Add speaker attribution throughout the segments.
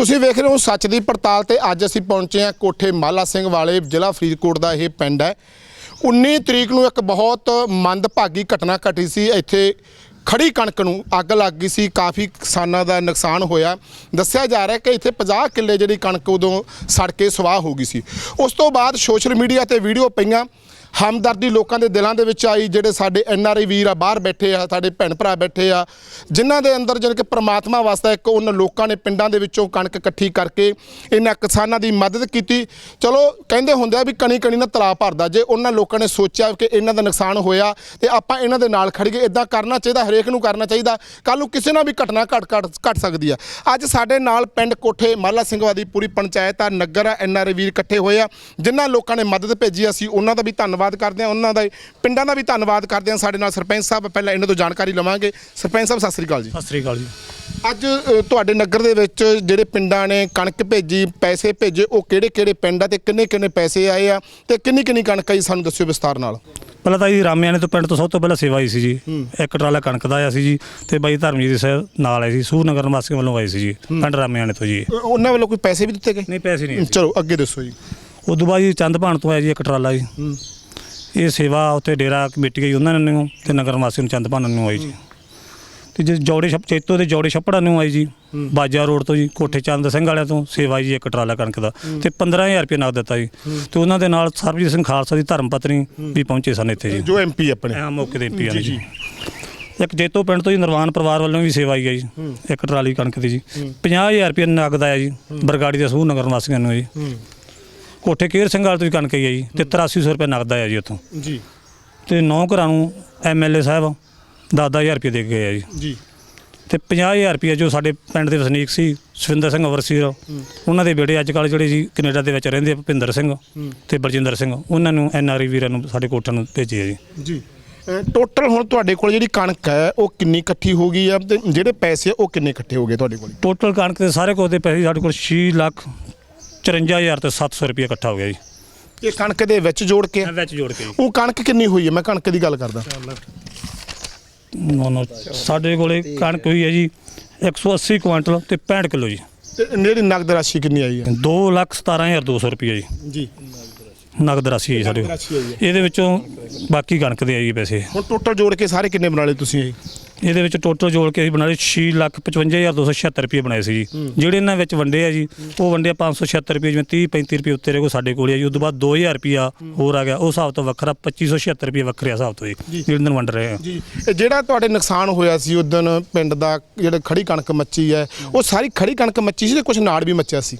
Speaker 1: ਤੁਸੀਂ ਵੇਖ ਰਹੇ ਹੋ ਸੱਚ ਦੀ ਪੜਤਾਲ ਤੇ ਅੱਜ ਅਸੀਂ ਪਹੁੰਚੇ ਹਾਂ ਕੋਠੇ ਮਾਲਾ ਸਿੰਘ ਵਾਲੇ ਜ਼ਿਲ੍ਹਾ ਫਰੀਦਕੋਟ ਦਾ ਇਹ ਪਿੰਡ ਹੈ। 19 ਤਰੀਕ ਨੂੰ ਇੱਕ ਬਹੁਤ ਮੰਦਭਾਗੀ ਘਟਨਾ ਘਟੀ ਸੀ। ਇੱਥੇ ਖੜੀ ਕਣਕ ਨੂੰ ਅੱਗ ਲੱਗ ਗਈ ਸੀ। ਕਾਫੀ ਕਿਸਾਨਾਂ ਦਾ ਨੁਕਸਾਨ ਹੋਇਆ। ਦੱਸਿਆ ਜਾ ਰਿਹਾ ਕਿ ਇੱਥੇ 50 ਕਿੱਲੇ ਜਿਹੜੀ ਕਣਕ ਉਦੋਂ ਸੜ ਕੇ ਸਵਾਹ ਹੋ ਗਈ ਸੀ। ਉਸ ਤੋਂ ਬਾਅਦ ਸੋਸ਼ਲ ਮੀਡੀਆ ਤੇ ਵੀਡੀਓ ਪਈਆਂ। ਹਮਦਰਦੀ ਲੋਕਾਂ ਦੇ ਦਿਲਾਂ ਦੇ ਵਿੱਚ ਆਈ, ਜਿਹੜੇ ਸਾਡੇ ਐਨ ਆਰ ਆਈ ਵੀਰ ਆ, ਬਾਹਰ ਬੈਠੇ ਆ, ਸਾਡੇ ਭੈਣ ਭਰਾ ਬੈਠੇ ਆ, ਜਿਨ੍ਹਾਂ ਦੇ ਅੰਦਰ ਜਾਣੀ ਕਿ ਪ੍ਰਮਾਤਮਾ ਵਾਸਤੇ ਇੱਕ ਉਹਨਾਂ ਲੋਕਾਂ ਨੇ ਪਿੰਡਾਂ ਦੇ ਵਿੱਚੋਂ ਕਣਕ ਇਕੱਠੀ ਕਰਕੇ ਇਹਨਾਂ ਕਿਸਾਨਾਂ ਦੀ ਮਦਦ ਕੀਤੀ। ਚਲੋ, ਕਹਿੰਦੇ ਹੁੰਦੇ ਆ ਵੀ ਕਣੀ ਕਣੀ ਨਾਲ ਤਲਾਬ ਭਰਦਾ। ਜੇ ਉਹਨਾਂ ਲੋਕਾਂ ਨੇ ਸੋਚਿਆ ਕਿ ਇਹਨਾਂ ਦਾ ਨੁਕਸਾਨ ਹੋਇਆ, ਤੇ ਆਪਾਂ ਇਹਨਾਂ ਦੇ ਨਾਲ ਖੜ ਗਏ। ਇਦਾਂ ਕਰਨਾ ਚਾਹੀਦਾ, ਹਰੇਕ ਨੂੰ ਕਰਨਾ ਚਾਹੀਦਾ। ਕੱਲ ਨੂੰ ਕਿਸੇ ਨਾਲ ਵੀ ਘਟਨਾ ਘਟ ਘਟ ਘਟ ਸਕਦੀ ਆ। ਅੱਜ ਸਾਡੇ ਨਾਲ ਪਿੰਡ ਕੋਠੇ ਮਾਲਾ ਸਿੰਘਵਾ ਦੀ ਪੂਰੀ ਪੰਚਾਇਤ ਆ, ਨਗਰ ਆ, ਐਨ ਆਰ ਆਈ ਵੀਰ ਇਕੱਠੇ ਹੋਏ ਆ, ਜਿਨ੍ਹਾਂ ਲੋਕਾਂ ਨੇ ਮਦਦ ਭੇਜੀ ਅਸੀਂ ਉਹਨਾਂ ਦਾ ਵੀ ਧੰਨਵਾਦ ਕਰਦੇ ਹਾਂ। ਉਹਨਾਂ ਦਾ ਪਿੰਡਾਂ ਦਾ ਵੀ ਧੰਨਵਾਦ ਕਰਦੇ ਹਾਂ। ਸਾਡੇ ਨਾਲ ਸਰਪੰਚ ਸਾਹਿਬ ਪਹਿਲਾਂ ਇਹਨਾਂ ਤੋਂ ਜਾਣਕਾਰੀ ਲਵਾਂਗੇ। ਸਰਪੰਚ ਸਾਹਿਬ ਸਤਿ ਸ੍ਰੀ ਅਕਾਲ ਜੀ।
Speaker 2: ਸਤਿ ਸ੍ਰੀ ਅਕਾਲ ਜੀ।
Speaker 1: ਅੱਜ ਤੁਹਾਡੇ ਨਗਰ ਦੇ ਵਿੱਚ ਜਿਹੜੇ ਪਿੰਡਾਂ ਨੇ ਕਣਕ ਭੇਜੀ ਪੈਸੇ ਭੇਜੇ ਉਹ ਕਿਹੜੇ ਕਿਹੜੇ ਪਿੰਡ ਆ ਤੇ ਕਿੰਨੇ ਕਿੰਨੇ ਪੈਸੇ ਆਏ ਆ ਤੇ ਕਿੰਨੀ ਕਿੰਨੀ ਕਣਕ ਆਈ ਸਾਨੂੰ ਦੱਸਿਓ ਵਿਸਤਾਰ ਨਾਲ।
Speaker 2: ਪਹਿਲਾਂ ਤਾਂ ਜੀ ਰਾਮਿਆਣੇ ਤੋਂ ਪਿੰਡ ਤੋਂ ਸਭ ਤੋਂ ਪਹਿਲਾਂ ਸੇਵਾ ਆਈ ਸੀ ਜੀ। ਇੱਕ ਟਰਾਲਾ ਕਣਕ ਦਾ ਆਇਆ ਸੀ ਜੀ ਤੇ ਬਾਈ ਧਰਮਜੀਤ ਸਿੰਘ ਨਾਲ ਆਏ ਸੀ। ਸੂਰ ਨਗਰ ਨਿਵਾਸੀਆਂ ਵੱਲੋਂ ਆਏ ਸੀ ਜੀ ਪਿੰਡ ਰਾਮਿਆਣੇ ਤੋਂ ਜੀ।
Speaker 1: ਉਹਨਾਂ ਵੱਲੋਂ ਕੋਈ ਪੈਸੇ ਵੀ ਦਿੱਤੇ ਗਏ?
Speaker 2: ਨਹੀਂ ਪੈਸੇ ਨਹੀਂ
Speaker 1: ਚਲੋ ਅੱਗੇ ਦੱਸੋ ਜੀ।
Speaker 2: ਉਦੋਂ ਬਾਅਦ ਜੀ ਚੰਦਪਾਣ ਤੋਂ ਆਇਆ ਜੀ ਇੱਕ ਟਰਾਲਾ ਜੀ। ਇਹ ਸੇਵਾ ਉੱਥੇ ਡੇਰਾ ਕਮੇਟੀ ਗਈ ਉਹਨਾਂ ਨੂੰ ਤੇ ਨਗਰ ਨਿਵਾਸੀ ਨੂੰ ਚੰਦਪਾਣ ਨੂੰ ਆਈ ਜੀ। ਤੇ ਜੇ ਜੋੜੇ ਛੱਪ ਚੇਤੋ ਦੇ ਜੋੜੇ ਛੱਪੜਾਂ ਨੂੰ ਆਈ ਜੀ ਬਾਜਾ ਰੋਡ ਤੋਂ ਜੀ ਕੋਠੇ ਚੰਦ ਸਿੰਘ ਵਾਲਿਆਂ ਤੋਂ ਸੇਵਾ ਜੀ ਇੱਕ ਟਰਾਲਾ ਕਣਕ ਦਾ। ਤੇ 15000 ਰੁਪਏ ਨਗਦ ਦਿੱਤਾ ਜੀ। ਤੇ ਉਹਨਾਂ ਦੇ ਨਾਲ ਸਰਬਜੀਤ ਸਿੰਘ ਖਾਲਸਾ ਦੀ ਧਰਮ ਪਤਨੀ ਵੀ ਪਹੁੰਚੇ ਸਨ ਇੱਥੇ ਜੀ।
Speaker 1: ਜੋ ਐਮਪੀ ਆਪਣੇ।
Speaker 2: ਐਂ ਮੌਕੇ ਦੇ ਐਮਪੀ ਨੇ ਜੀ ਇੱਕ ਜੇਤੋ ਪਿੰਡ ਤੋਂ ਜੀ ਨਿਰਵਾਨ ਪਰਿਵਾਰ ਵੱਲੋਂ ਵੀ ਸੇਵਾ ਆਈ ਹੈ ਜੀ। ਇੱਕ ਟਰਾਲੀ ਕਣਕ ਦੀ ਜੀ। 50000 ਰੁਪਏ ਨਗਦ ਆਇਆ ਜੀ। ਬਰਗਾੜੀ ਦੇ ਸਮੂਹ ਨਗਰ ਨਿਵਾਸੀਆਂ ਨੂੰ ਜੀ ਕੋਠੇ ਕੇਰ ਸਿੰਘ ਵਾਲੇ ਤੋਂ ਵੀ ਕਣਕ ਆਈ ਹੈ ਜੀ ਤੇ 8300 ਰੁਪਏ ਨਗਦ ਆਇਆ ਜੀ ਉੱਥੋਂ।
Speaker 1: ਜੀ।
Speaker 2: ਤੇ ਨੌ ਘਰਾਂ ਨੂੰ ਐਮਐਲਏ ਸਾਹਿਬ 10000 ਰੁਪਏ ਦੇ ਕੇ ਗਏ ਆ ਜੀ।
Speaker 1: ਜੀ।
Speaker 2: ਤੇ 50000 ਰੁਪਏ ਜੋ ਸਾਡੇ ਪਿੰਡ ਦੇ ਵਸਨੀਕ ਸੀ ਸੁਰਿੰਦਰ ਸਿੰਘ ਅਵਰਸੀਰ ਉਹਨਾਂ ਦੇ ਬੇੜੇ ਅੱਜ ਕੱਲ੍ਹ ਜਿਹੜੇ ਜੀ ਕੈਨੇਡਾ ਦੇ ਵਿੱਚ ਰਹਿੰਦੇ ਆ ਭੁਪਿੰਦਰ ਸਿੰਘ ਤੇ ਬਲਜਿੰਦਰ ਸਿੰਘ ਉਹਨਾਂ ਨੂੰ ਐਨਆਰਆਈ ਵੀਰਾਂ ਨੂੰ ਸਾਡੇ ਕੋਠਾਂ ਨੂੰ ਭੇਜਿਆ ਜੀ।
Speaker 1: ਜੀ। ਟੋਟਲ ਹੁਣ ਤੁਹਾਡੇ ਕੋਲ ਜਿਹੜੀ ਕਣਕ ਹੈ ਉਹ ਕਿੰਨੀ ਇਕੱਠੀ ਹੋ ਗਈ ਆ ਤੇ ਜਿਹੜੇ ਪੈਸੇ ਉਹ ਕਿੰਨੇ ਇਕੱਠੇ ਹੋ ਗਏ ਤੁਹਾਡੇ ਕੋਲ?
Speaker 2: ਟੋਟਲ ਕਣਕ ਦੇ ਸਾਰੇ ਕੁਝ ਦੇ ਪੈਸੇ ਸਾਡੇ ਕੋਲ 6 ਲੱਖ 54000 ਤੇ 700 ਰੁਪਏ ਇਕੱਠਾ ਹੋ ਗਿਆ ਜੀ।
Speaker 1: ਇਹ ਕਣਕ ਦੇ ਵਿੱਚ ਜੋੜ ਕੇ?
Speaker 2: ਵਿੱਚ ਜੋੜ ਕੇ
Speaker 1: ਉਹ ਕਣਕ ਕਿੰਨੀ ਹੋਈ ਹੈ? ਮੈਂ ਕਣਕ ਦੀ ਗੱਲ ਕਰਦਾ।
Speaker 2: ਨੋ ਨੋ ਸਾਡੇ ਕੋਲੇ ਕਣਕ ਹੋਈ ਹੈ ਜੀ 180 ਕੁਇੰਟਲ ਤੇ 65 ਕਿਲੋ ਜੀ।
Speaker 1: ਤੇ ਜਿਹੜੀ ਨਗਦ ਰਾਸ਼ੀ ਕਿੰਨੀ ਆਈ ਹੈ?
Speaker 2: 2 ਲੱਖ 17200 ਰੁਪਏ ਜੀ।
Speaker 1: ਜੀ।
Speaker 2: ਨਗਦ ਰਾਸ਼ੀ ਹੈ ਜੀ ਸਾਡੇ
Speaker 1: ਆਈ।
Speaker 2: ਕੋਲ। ਇਹਦੇ ਵਿੱਚੋਂ ਬਾਕੀ ਕਣਕ ਦੇ ਆ ਜੀ ਪੈਸੇ।
Speaker 1: ਹੁਣ ਟੋਟਲ ਜੋੜ ਕੇ ਸਾਰੇ ਕਿੰਨੇ ਬਣਾ ਲਏ ਤੁਸੀਂ ਇਹ?
Speaker 2: ਇਹਦੇ ਵਿੱਚ ਟੋਟਲ ਜੋੜ ਕੇ ਅਸੀਂ ਬਣਾ ਲਏ 6 ਲੱਖ 55276 ਰੁਪਏ ਬਣਾਏ ਸੀ ਜੀ। ਜਿਹੜੇ ਇਹਨਾਂ ਵਿੱਚ ਵੰਡੇ ਆ ਜੀ ਉਹ ਵੰਡੇ ਆ 576 ਰੁਪਏ ਜਿਵੇਂ 30 35 ਰੁਪਏ ਉੱਤੇ ਰਹੇ ਕੋ ਸਾਡੇ ਕੋਲ ਆ ਜੀ। ਉਸ ਤੋਂ ਬਾਅਦ 2000 ਰੁਪਿਆ ਹੋਰ ਆ ਗਿਆ। ਉਹ ਹਿਸਾਬ ਤੋਂ ਵੱਖਰਾ 2576 ਰੁਪਏ ਵੱਖਰੇ ਹਿਸਾਬ ਤੋਂ ਜੀ। ਜਿਹੜੇ ਦਿਨ ਵੰਡ ਰਹੇ ਆ।
Speaker 1: ਜੀ। ਜਿਹੜਾ ਤੁਹਾਡੇ ਨੁਕਸਾਨ ਹੋਇਆ ਸੀ ਉਦੋਂ ਪਿੰਡ ਦਾ ਜਿਹੜੇ ਖੜੀ ਕਣਕ ਮੱਚੀ ਹੈ ਉਹ ਸਾਰੀ ਖੜੀ ਕਣਕ ਮੱਚੀ ਸੀ ਤੇ ਕੁਝ ਨਾੜ ਵੀ ਮੱਚਿਆ ਸੀ?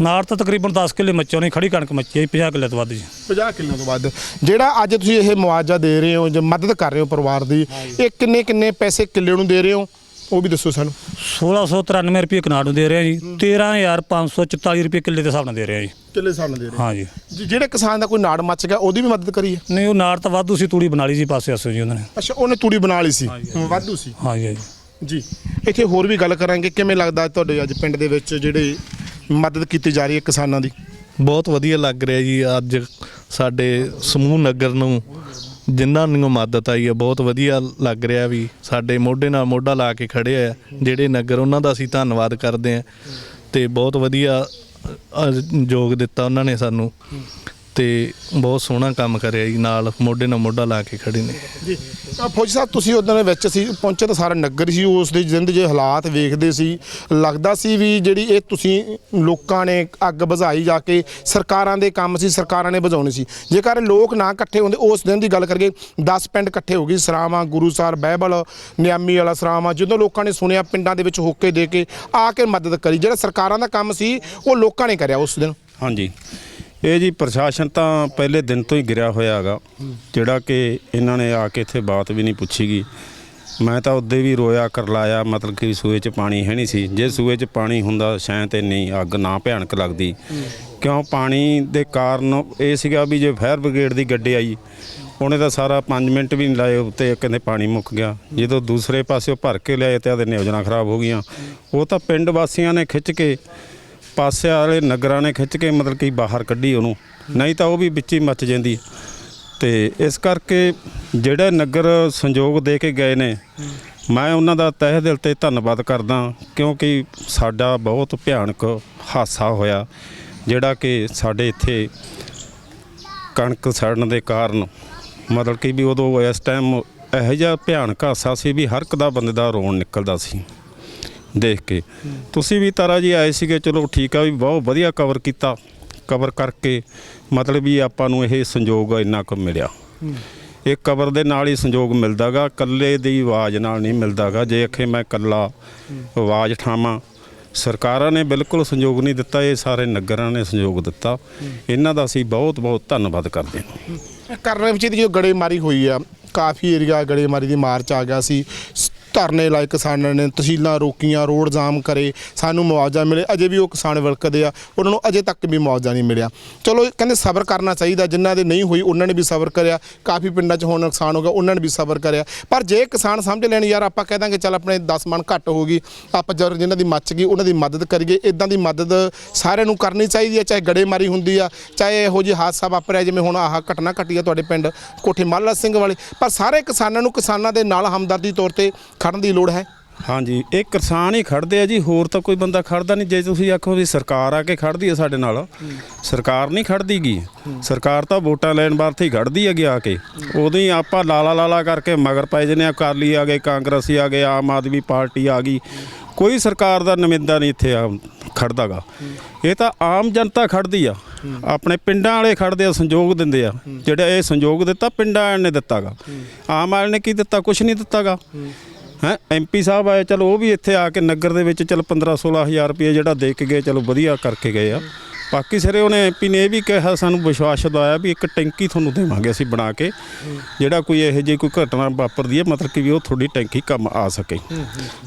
Speaker 2: ਨਾੜ ਤਾਂ ਤਕਰੀਬਨ 10 ਕਿੱਲੇ ਮੱਚੋ ਨਹੀਂ ਖੜੀ ਕਣਕ ਮੱਚੀ ਜੀ 50 ਕਿੱਲੇ ਤੋਂ ਵੱਧ ਜੀ।
Speaker 1: 50 ਕਿੱਲਿਆਂ ਤੋਂ ਵੱਧ। ਜਿਹੜਾ ਅੱਜ ਤੁਸੀਂ ਇਹ ਮੁਆਵਜ਼ਾ ਦੇ ਰਹੇ ਹੋ ਜਾਂ ਮਦਦ ਕਰ ਰਹੇ ਹੋ ਪਰਿਵਾਰ ਦੀ ਇਹ ਕਿੰਨੇ ਕਿੰਨੇ ਪੈਸੇ ਕਿੱਲੇ ਨੂੰ ਦੇ ਰਹੇ ਹੋ? ਉਹ ਵੀ ਦੱਸੋ ਸਾਨੂੰ।
Speaker 2: 1693 ਰੁਪਏ ਕਨਾੜ ਨੂੰ ਦੇ ਰਹੇ ਆ ਜੀ 13544 ਰੁਪਏ ਕਿੱਲੇ ਦੇ ਹਿਸਾਬ ਨਾਲ ਦੇ ਰਹੇ ਆ ਜੀ।
Speaker 1: ਕਿੱਲੇ ਸਾਨੂੰ ਦੇ ਰਹੇ
Speaker 2: ਹਾਂ? ਜੀ
Speaker 1: ਜੀ ਜਿਹੜੇ ਕਿਸਾਨ ਦਾ ਕੋਈ ਨਾੜ ਮੱਚ ਗਿਆ ਉਹਦੀ ਵੀ ਮਦਦ ਕਰੀ ਹੈ?
Speaker 2: ਨਹੀਂ ਉਹ ਨਾੜ ਤਾਂ ਵਾਧੂ ਸੀ ਤੂੜੀ ਬਣਾ ਲਈ ਜੀ ਪਾਸੇ ਆਸੋ ਜੀ ਉਹਨਾਂ ਨੇ।
Speaker 1: ਅੱਛਾ ਉਹਨੇ ਤੂੜੀ ਬਣਾ ਲਈ ਸੀ? ਵਾਧੂ ਸੀ।
Speaker 2: ਹਾਂ ਹਾਂ ਜੀ
Speaker 1: ਜੀ। ਇੱਥੇ ਹੋਰ ਵੀ ਗੱਲ ਕਰਾਂਗੇ ਕਿਵੇਂ ਲੱਗਦਾ ਤੁਹਾਡੇ ਅੱਜ ਪਿੰਡ ਦੇ ਵਿੱਚ ਜਿਹੜੇ ਮਦਦ ਕੀਤੀ ਜਾ ਰਹੀ ਹੈ ਕਿਸਾਨਾਂ ਦੀ?
Speaker 3: ਬਹੁਤ ਵਧੀਆ ਲੱਗ ਰਿਹਾ ਜੀ ਅੱਜ ਸਾਡੇ ਸਮੂਹ ਨਗਰ ਨੂੰ ਜਿਨ੍ਹਾਂ ਨੂੰ ਮਦਦ ਆਈ ਹੈ, ਬਹੁਤ ਵਧੀਆ ਲੱਗ ਰਿਹਾ ਵੀ ਸਾਡੇ ਮੋਢੇ ਨਾਲ ਮੋਢਾ ਲਾ ਕੇ ਖੜੇ ਆ ਜਿਹੜੇ ਨਗਰ, ਉਹਨਾਂ ਦਾ ਅਸੀਂ ਧੰਨਵਾਦ ਕਰਦੇ ਆ ਤੇ ਬਹੁਤ ਵਧੀਆ ਯੋਗ ਦਿੱਤਾ ਉਹਨਾਂ ਨੇ ਸਾਨੂੰ। ਤੇ ਬਹੁਤ ਸੋਹਣਾ ਕੰਮ ਕਰਿਆ ਜੀ ਨਾਲ ਮੋਢੇ ਨਾਲ ਮੋਢਾ ਲਾ ਕੇ ਖੜੇ ਨੇ।
Speaker 1: ਜੀ। ਆ ਫੌਜੀ ਸਾਹਿਬ ਤੁਸੀਂ ਉਦੋਂ ਦੇ ਵਿੱਚ ਸੀ ਪਹੁੰਚੇ ਤਾਂ ਸਾਰਾ ਨਗਰ ਸੀ ਉਸ ਦੇ ਜਿੰਦ ਜੇ ਹਾਲਾਤ ਵੇਖਦੇ ਸੀ ਲੱਗਦਾ ਸੀ ਵੀ ਜਿਹੜੀ ਇਹ ਤੁਸੀਂ ਲੋਕਾਂ ਨੇ ਅੱਗ ਬੁਝਾਈ ਜਾ ਕੇ ਸਰਕਾਰਾਂ ਦੇ ਕੰਮ ਸੀ ਸਰਕਾਰਾਂ ਨੇ ਬੁਝਾਉਣੀ ਸੀ। ਜੇਕਰ ਲੋਕ ਨਾ ਇਕੱਠੇ ਹੁੰਦੇ ਉਸ ਦਿਨ ਦੀ ਗੱਲ ਕਰੀਏ 10 ਪਿੰਡ ਇਕੱਠੇ ਹੋ ਗਏ ਸਰਾਵਾਂ ਗੁਰੂਸਰ ਬਹਿਬਲ ਨਿਆਮੀ ਵਾਲਾ ਸਰਾਵਾਂ ਜਦੋਂ ਲੋਕਾਂ ਨੇ ਸੁਣਿਆ ਪਿੰਡਾਂ ਦੇ ਵਿੱਚ ਹੋਕੇ ਦੇ ਕੇ ਆ ਕੇ ਮਦਦ ਕਰੀ ਜਿਹੜਾ ਸਰਕਾਰਾਂ ਦਾ ਕੰਮ ਸੀ ਉਹ ਲੋਕਾਂ ਨੇ ਕਰਿਆ ਉਸ ਦਿਨ।
Speaker 4: ਹਾਂਜੀ। ਇਹ ਜੀ ਪ੍ਰਸ਼ਾਸਨ ਤਾਂ ਪਹਿਲੇ ਦਿਨ ਤੋਂ ਹੀ ਗਿਰਿਆ ਹੋਇਆ ਹੈਗਾ। ਜਿਹੜਾ ਕਿ ਇਹਨਾਂ ਨੇ ਆ ਕੇ ਇੱਥੇ ਬਾਤ ਵੀ ਨਹੀਂ ਪੁੱਛੀਗੀ ਮੈਂ ਤਾਂ ਉੱਦੇ ਵੀ ਰੋਇਆ, ਕਰਲਾਇਆ, ਮਤਲਬ ਕਿ ਸੂਏ 'ਚ ਪਾਣੀ ਹੈ ਨਹੀਂ ਸੀ। ਜੇ ਸੂਏ 'ਚ ਪਾਣੀ ਹੁੰਦਾ ਸ਼ਾਇਦ ਤੇ ਨਹੀਂ, ਅੱਗ ਨਾ ਭਿਆਨਕ ਲੱਗਦੀ। ਕਿਉਂ? ਪਾਣੀ ਦੇ ਕਾਰਨ ਇਹ ਸੀਗਾ ਵੀ ਜੇ ਫਾਇਰ ਬ੍ਰਿਗੇਡ ਦੀ ਗੱਡੀ ਆਈ, ਉਹਨੇ ਤਾਂ ਸਾਰਾ 5 ਮਿੰਟ ਵੀ ਨਹੀਂ ਲਾਏ, ਉੱਤੇ ਕਹਿੰਦੇ ਪਾਣੀ ਮੁੱਕ ਗਿਆ। ਜਦੋਂ ਦੂਸਰੇ ਪਾਸਿਓਂ ਭਰ ਕੇ ਲਿਆਏ ਤੇ ਆਦੇ ਨਿਯੋਜਨਾ ਖਰਾਬ ਹੋ ਗਈਆਂ। ਉਹ ਤਾਂ ਪਿੰਡ ਵਾਸੀਆਂ ਨੇ ਖਿੱਚ ਕੇ ਪਾਸੇ ਵਾਲੇ ਨਗਰਾਂ ਨੇ ਖਿੱਚ ਕੇ ਮਤਲਬ ਕਿ ਬਾਹਰ ਕੱਢੀ ਉਹਨੂੰ। ਨਹੀਂ ਤਾਂ ਉਹ ਵੀ ਵਿੱਚ ਹੀ ਮੱਚ ਜਾਂਦੀ ਤੇ ਇਸ ਕਰਕੇ ਜਿਹੜੇ ਨਗਰ ਸੰਯੋਗ ਦੇ ਕੇ ਗਏ ਨੇ, ਮੈਂ ਉਹਨਾਂ ਦਾ ਤਹਿ ਦਿਲ ਤੇ ਧੰਨਵਾਦ ਕਰਦਾ, ਕਿਉਂਕਿ ਸਾਡਾ ਬਹੁਤ ਭਿਆਨਕ ਹਾਦਸਾ ਹੋਇਆ, ਜਿਹੜਾ ਕਿ ਸਾਡੇ ਇੱਥੇ ਕਣਕ ਸੜਨ ਦੇ ਕਾਰਨ, ਮਤਲਬ ਕਿ ਵੀ ਉਦੋਂ ਇਸ ਟਾਈਮ ਇਹੋ ਜਿਹਾ ਭਿਆਨਕ ਹਾਦਸਾ ਸੀ ਵੀ ਹਰ ਇੱਕ ਦਾ ਬੰਦੇ ਦਾ ਰੋਣ ਨਿਕਲਦਾ ਸੀ। ਦੇਖ ਕੇ। ਤੁਸੀਂ ਵੀ ਤਾਰਾ ਜੀ ਆਏ ਸੀਗੇ ਚਲੋ ਠੀਕ ਆ ਵੀ ਬਹੁਤ ਵਧੀਆ ਕਵਰ ਕੀਤਾ। ਕਵਰ ਕਰਕੇ ਮਤਲਬ ਵੀ ਆਪਾਂ ਨੂੰ ਇਹ ਸੰਯੋਗ ਇੰਨਾ ਕੁ ਮਿਲਿਆ। ਇਹ ਕਵਰ ਦੇ ਨਾਲ ਹੀ ਸੰਯੋਗ ਮਿਲਦਾਗਾ ਕੱਲੇ ਦੀ ਆਵਾਜ਼ ਨਾਲ ਨਹੀਂ ਮਿਲਦਾਗਾ। ਜੇ ਅਖੇ ਮੈਂ ਕੱਲਾ ਆਵਾਜ਼ ਠਾਵਾਂ ਸਰਕਾਰਾਂ ਨੇ ਬਿਲਕੁਲ ਸੰਯੋਗ ਨਹੀਂ ਦਿੱਤਾ ਇਹ ਸਾਰੇ ਨਗਰਾਂ ਨੇ ਸੰਯੋਗ ਦਿੱਤਾ। ਇਹਨਾਂ ਦਾ ਅਸੀਂ ਬਹੁਤ ਬਹੁਤ ਧੰਨਵਾਦ ਕਰਦੇ ਹਾਂ।
Speaker 1: ਕਰਨੇ ਵਿੱਚ ਦੀ ਜੋ ਗੜੇਮਾਰੀ ਹੋਈ ਆ। ਕਾਫੀ ਏਰੀਆ ਗੜੇਮਾਰੀ ਦੀ ਮਾਰਚ ਆ ਗਿਆ ਸ- ਧਰਨੇ ਲਾਏ ਕਿਸਾਨਾਂ ਨੇ, ਤਹਿਸੀਲਾਂ ਰੋਕੀਆਂ, ਰੋਡ ਜਾਮ ਕਰੇ, ਸਾਨੂੰ ਮੁਆਵਜ਼ਾ ਮਿਲੇ। ਅਜੇ ਵੀ ਉਹ ਕਿਸਾਨ ਵਿਲਕਦੇ ਆ, ਉਹਨਾਂ ਨੂੰ ਅਜੇ ਤੱਕ ਵੀ ਮੁਆਵਜ਼ਾ ਨਹੀਂ ਮਿਲਿਆ। ਚਲੋ, ਕਹਿੰਦੇ ਸਬਰ ਕਰਨਾ ਚਾਹੀਦਾ, ਜਿਨ੍ਹਾਂ ਦੇ ਨਹੀਂ ਹੋਈ, ਉਹਨਾਂ ਨੇ ਵੀ ਸਬਰ ਕਰਿਆ। ਕਾਫੀ ਪਿੰਡਾਂ 'ਚ ਹੁਣ ਨੁਕਸਾਨ ਹੋ ਗਿਆ, ਉਹਨਾਂ ਨੇ ਵੀ ਸਬਰ ਕਰਿਆ। ਪਰ ਜੇ ਕਿਸਾਨ ਸਮਝ ਲੈਣ, ਯਾਰ ਆਪਾਂ ਕਹਿ ਦਾਂਗੇ, ਚੱਲ ਆਪਣੇ 10 ਮਣ ਘੱਟ ਹੋ ਗਈ, ਆਪਾਂ ਜਦੋਂ ਜਿਨ੍ਹਾਂ ਦੀ ਮੱਚ ਗਈ, ਉਹਨਾਂ ਦੀ ਮਦਦ ਕਰੀਏ ਇਦਾਂ ਦੀ ਮਦਦ ਸਾਰਿਆਂ ਨੂੰ ਕਰਨੀ ਚਾਹੀਦੀ ਹੈ, ਚਾਹੇ ਗੜੇਮਾਰੀ ਹੁੰਦੀ ਆ, ਚਾਹੇ ਇਹੋ ਜਿਹੀ ਹਾਦਸਾ ਵਾਪਰਿਆ, ਜਿਵੇਂ ਹੁਣ ਆਹ ਘਟਨਾ ਘਟੀ ਆ ਤੁਹਾਡੇ ਪਿੰਡ ਕੋਠੇ ਮੱਲਾ ਸਿੰਘ ਵਾਲੇ। ਪਰ ਸਾਰੇ ਕਿਸਾਨਾਂ ਨੂੰ ਕਿਸਾਨਾਂ ਦੇ ਨਾਲ ਹਮਦਰਦੀ ਤੌਰ ਤੇ ਖੜਨ ਦੀ ਲੋੜ ਹੈ?
Speaker 4: ਹਾਂਜੀ, ਇਹ ਕਿਸਾਨ ਹੀ ਖੜਦੇ ਆ ਜੀ, ਹੋਰ ਤਾਂ ਕੋਈ ਬੰਦਾ ਖੜਦਾ ਨਹੀਂ। ਜੇ ਤੁਸੀਂ ਆਖੋ ਵੀ ਸਰਕਾਰ ਆ ਕੇ ਖੜਦੀ ਹੈ ਸਾਡੇ ਨਾਲ, ਸਰਕਾਰ ਨਹੀਂ ਖੜਦੀਗੀ। ਸਰਕਾਰ ਤਾਂ ਵੋਟਾਂ ਲੈਣ ਵਾਸਤੇ ਹੀ ਖੜਦੀ ਹੈਗੀ ਆ ਕੇ। ਉਦੋਂ ਹੀ ਆਪਾਂ ਲਾਲਾ ਲਾਲਾ ਕਰਕੇ ਮਗਰ ਪੈ ਜਨੇ ਅਕਾਲੀ ਆ ਗਏ, ਕਾਂਗਰਸੀ ਆ ਗਏ, ਆਮ ਆਦਮੀ ਪਾਰਟੀ ਆ ਗਈ। ਕੋਈ ਸਰਕਾਰ ਦਾ ਨੁਮਾਇੰਦਾ ਨਹੀਂ ਇੱਥੇ ਆ ਖੜਦਾਗਾ। ਇਹ ਤਾਂ ਆਮ ਜਨਤਾ ਖੜਦੀ ਆ। ਆਪਣੇ ਪਿੰਡਾਂ ਵਾਲੇ ਖੜਦੇ ਆ ਸੰਯੋਗ ਦਿੰਦੇ ਆ। ਜਿਹੜਾ ਇਹ ਸੰਯੋਗ ਦਿੱਤਾ, ਪਿੰਡਾਂ ਵਾਲਿਆਂ ਨੇ ਦਿੱਤਾਗਾ। ਆਮ ਵਾਲਿਆਂ ਨੇ ਕੀ ਦਿੱਤਾ? ਕੁਝ ਨਹੀਂ ਦਿੱਤਾਗਾ। ਹੈ ਐਮਪੀ ਸਾਹਿਬ ਆਏ, ਚਲੋ ਉਹ ਵੀ ਇੱਥੇ ਆ ਕੇ ਨਗਰ ਦੇ ਵਿੱਚ ਚਲ 15 16000 ਰੁਪਏ ਜਿਹੜਾ ਦੇ ਕੇ ਗਏ, ਚਲੋ ਵਧੀਆ ਕਰਕੇ ਗਏ ਆ। ਬਾਕੀ ਸਿਰੇ ਉਹਨੇ ਐਮਪੀ ਨੇ ਇਹ ਵੀ ਕਿਹਾ, ਸਾਨੂੰ ਵਿਸ਼ਵਾਸ ਦਵਾਇਆ ਵੀ ਇੱਕ ਟੈਂਕੀ ਤੁਹਾਨੂੰ ਦੇਵਾਂਗੇ ਅਸੀਂ ਬਣਾ ਕੇ। ਜਿਹੜਾ ਕੋਈ ਇਹੋ ਜਿਹੀ ਕੋਈ ਘਟਨਾ ਵਾਪਰਦੀ ਹੈ, ਮਤਲਬ ਕਿ ਵੀ ਉਹ ਤੁਹਾਡੀ ਟੈਂਕੀ ਕੰਮ ਆ ਸਕੇ।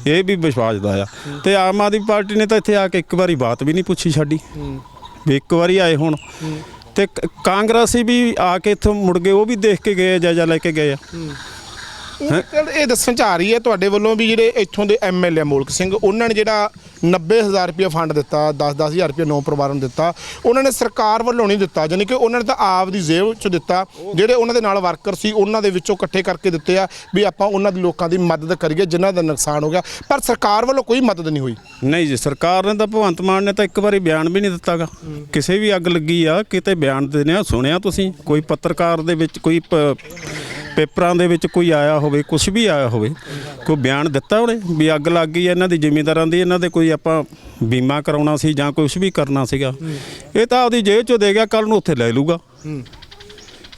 Speaker 4: ਇਹ ਵੀ ਵਿਸ਼ਵਾਸ ਦਵਾਇਆ। ਤੇ ਆਮ ਆਦਮੀ ਪਾਰਟੀ ਨੇ ਤਾਂ ਇੱਥੇ ਆ ਕੇ ਇੱਕ ਵਾਰੀ ਬਾਤ ਵੀ ਨਹੀਂ ਪੁੱਛੀ ਸਾਡੀ। ਵੀ ਇੱਕ ਵਾਰੀ ਆਏ ਹੁਣ। ਤੇ ਕ- ਕਾਂਗਰਸੀ ਵੀ ਆ ਕੇ ਇੱਥੋਂ ਮੁੜ ਗਏ, ਉਹ ਵੀ ਦੇਖ ਕੇ ਗਏ ਜਾਇਜ਼ਾ ਲੈ ਕੇ ਗਏ ਆ।
Speaker 1: ਉਹ ਇਹ ਦੱਸਣ ਚ ਆ ਰਹੀ ਹੈ ਤੁਹਾਡੇ ਵੱਲੋਂ ਵੀ ਜਿਹੜੇ ਇੱਥੋਂ ਦੇ ਐਮਐਲਏ ਮੋਲਕ ਸਿੰਘ ਉਹਨਾਂ ਨੇ ਜਿਹੜਾ 90000 ਰੁਪਏ ਫੰਡ ਦਿੱਤਾ 10-10000 ਰੁਪਏ ਨੌ ਪਰਿਵਾਰਾਂ ਨੂੰ ਦਿੱਤਾ ਉਹਨਾਂ ਨੇ ਸਰਕਾਰ ਵੱਲੋਂ ਨਹੀਂ ਦਿੱਤਾ ਯਾਨੀ ਕਿ ਉਹਨਾਂ ਨੇ ਤਾਂ ਆਪ ਦੀ ਜੇਬ ਚ ਦਿੱਤਾ ਜਿਹੜੇ ਉਹਨਾਂ ਦੇ ਨਾਲ ਵਰਕਰ ਸੀ ਉਹਨਾਂ ਦੇ ਵਿੱਚੋਂ ਇਕੱਠੇ ਕਰਕੇ ਦਿੱਤੇ ਆ ਵੀ ਆਪਾਂ ਉਹਨਾਂ ਦੇ ਲੋਕਾਂ ਦੀ ਮਦਦ ਕਰੀਏ ਜਿਨ੍ਹਾਂ ਦਾ ਨੁਕਸਾਨ ਹੋ ਗਿਆ ਪਰ ਸਰਕਾਰ ਵੱਲੋਂ ਕੋਈ ਮਦਦ ਨਹੀਂ ਹੋਈ।
Speaker 4: ਨਹੀਂ ਜੀ ਸਰਕਾਰ ਨੇ ਤਾਂ ਭਗਵੰਤ ਮਾਨ ਨੇ ਤਾਂ ਇੱਕ ਵਾਰੀ ਬਿਆਨ ਵੀ ਨਹੀਂ ਦਿੱਤਾਗਾ। ਕਿਸੇ ਵੀ ਅੱਗ ਲੱਗੀ ਆ ਕਿਤੇ ਬਿਆਨ ਦੇਣਿਆ ਸੁਣਿਆ ਤੁਸੀਂ ਕੋਈ ਪੱਤਰਕਾਰ ਦੇ ਵਿੱਚ ਕੋਈ ਪੇਪਰਾਂ ਦੇ ਵਿੱਚ ਕੋਈ ਆਇਆ ਹੋਵੇ ਕੁਝ ਵੀ ਆਇਆ ਹੋਵੇ ਕੋਈ ਬਿਆਨ ਦਿੱਤਾ ਉਹਨੇ ਵੀ ਅੱਗ ਲੱਗ ਗਈ ਹੈ ਇਹਨਾਂ ਦੀ ਜ਼ਿਮੀਂਦਾਰਾਂ ਦੀ ਇਹਨਾਂ ਦੇ ਕੋਈ ਆਪਾਂ ਬੀਮਾ ਕਰਾਉਣਾ ਸੀ ਜਾਂ ਕੁਝ ਵੀ ਕਰਨਾ ਸੀਗਾ ਇਹ ਤਾਂ ਆਪਦੀ ਜੇਬ ਚੋਂ ਦੇ ਗਿਆ ਕੱਲ ਨੂੰ ਉੱਥੇ ਲੈ ਲੂਗਾ।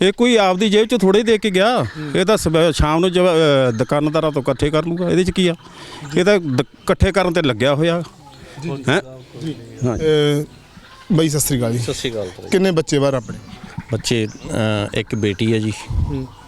Speaker 4: ਇਹ ਕੋਈ ਆਪਦੀ ਜੇਬ ਚੋਂ ਥੋੜੇ ਦੇ ਕੇ ਗਿਆ ਇਹ ਤਾਂ ਸਵੇ- ਸ਼ਾਮ ਨੂੰ ਦੁਕਾਨਦਾਰਾਂ ਤੋਂ ਇਕੱਠੇ ਕਰ ਲੂਗਾ ਇਹਦੇ ਚ ਕੀ ਆ? ਇਹ ਤਾਂ ਦ- ਇਕੱਠੇ ਕਰਨ ਤੇ ਲੱਗਿਆ ਹੋਇਆ। ਹੈ?
Speaker 1: ਬਈ ਸਤਿ ਸ੍ਰੀ ਅਕਾਲ ਜੀ।
Speaker 5: ਸਤਿ ਸ਼੍ਰੀ ਅਕਾਲ।
Speaker 1: ਕਿੰਨੇ ਬੱਚੇ ਬਾਹਰ ਆਪਣੇ?
Speaker 5: ਬੱਚੇ ਇੱਕ ਬੇਟੀ ਹੈ ਜੀ।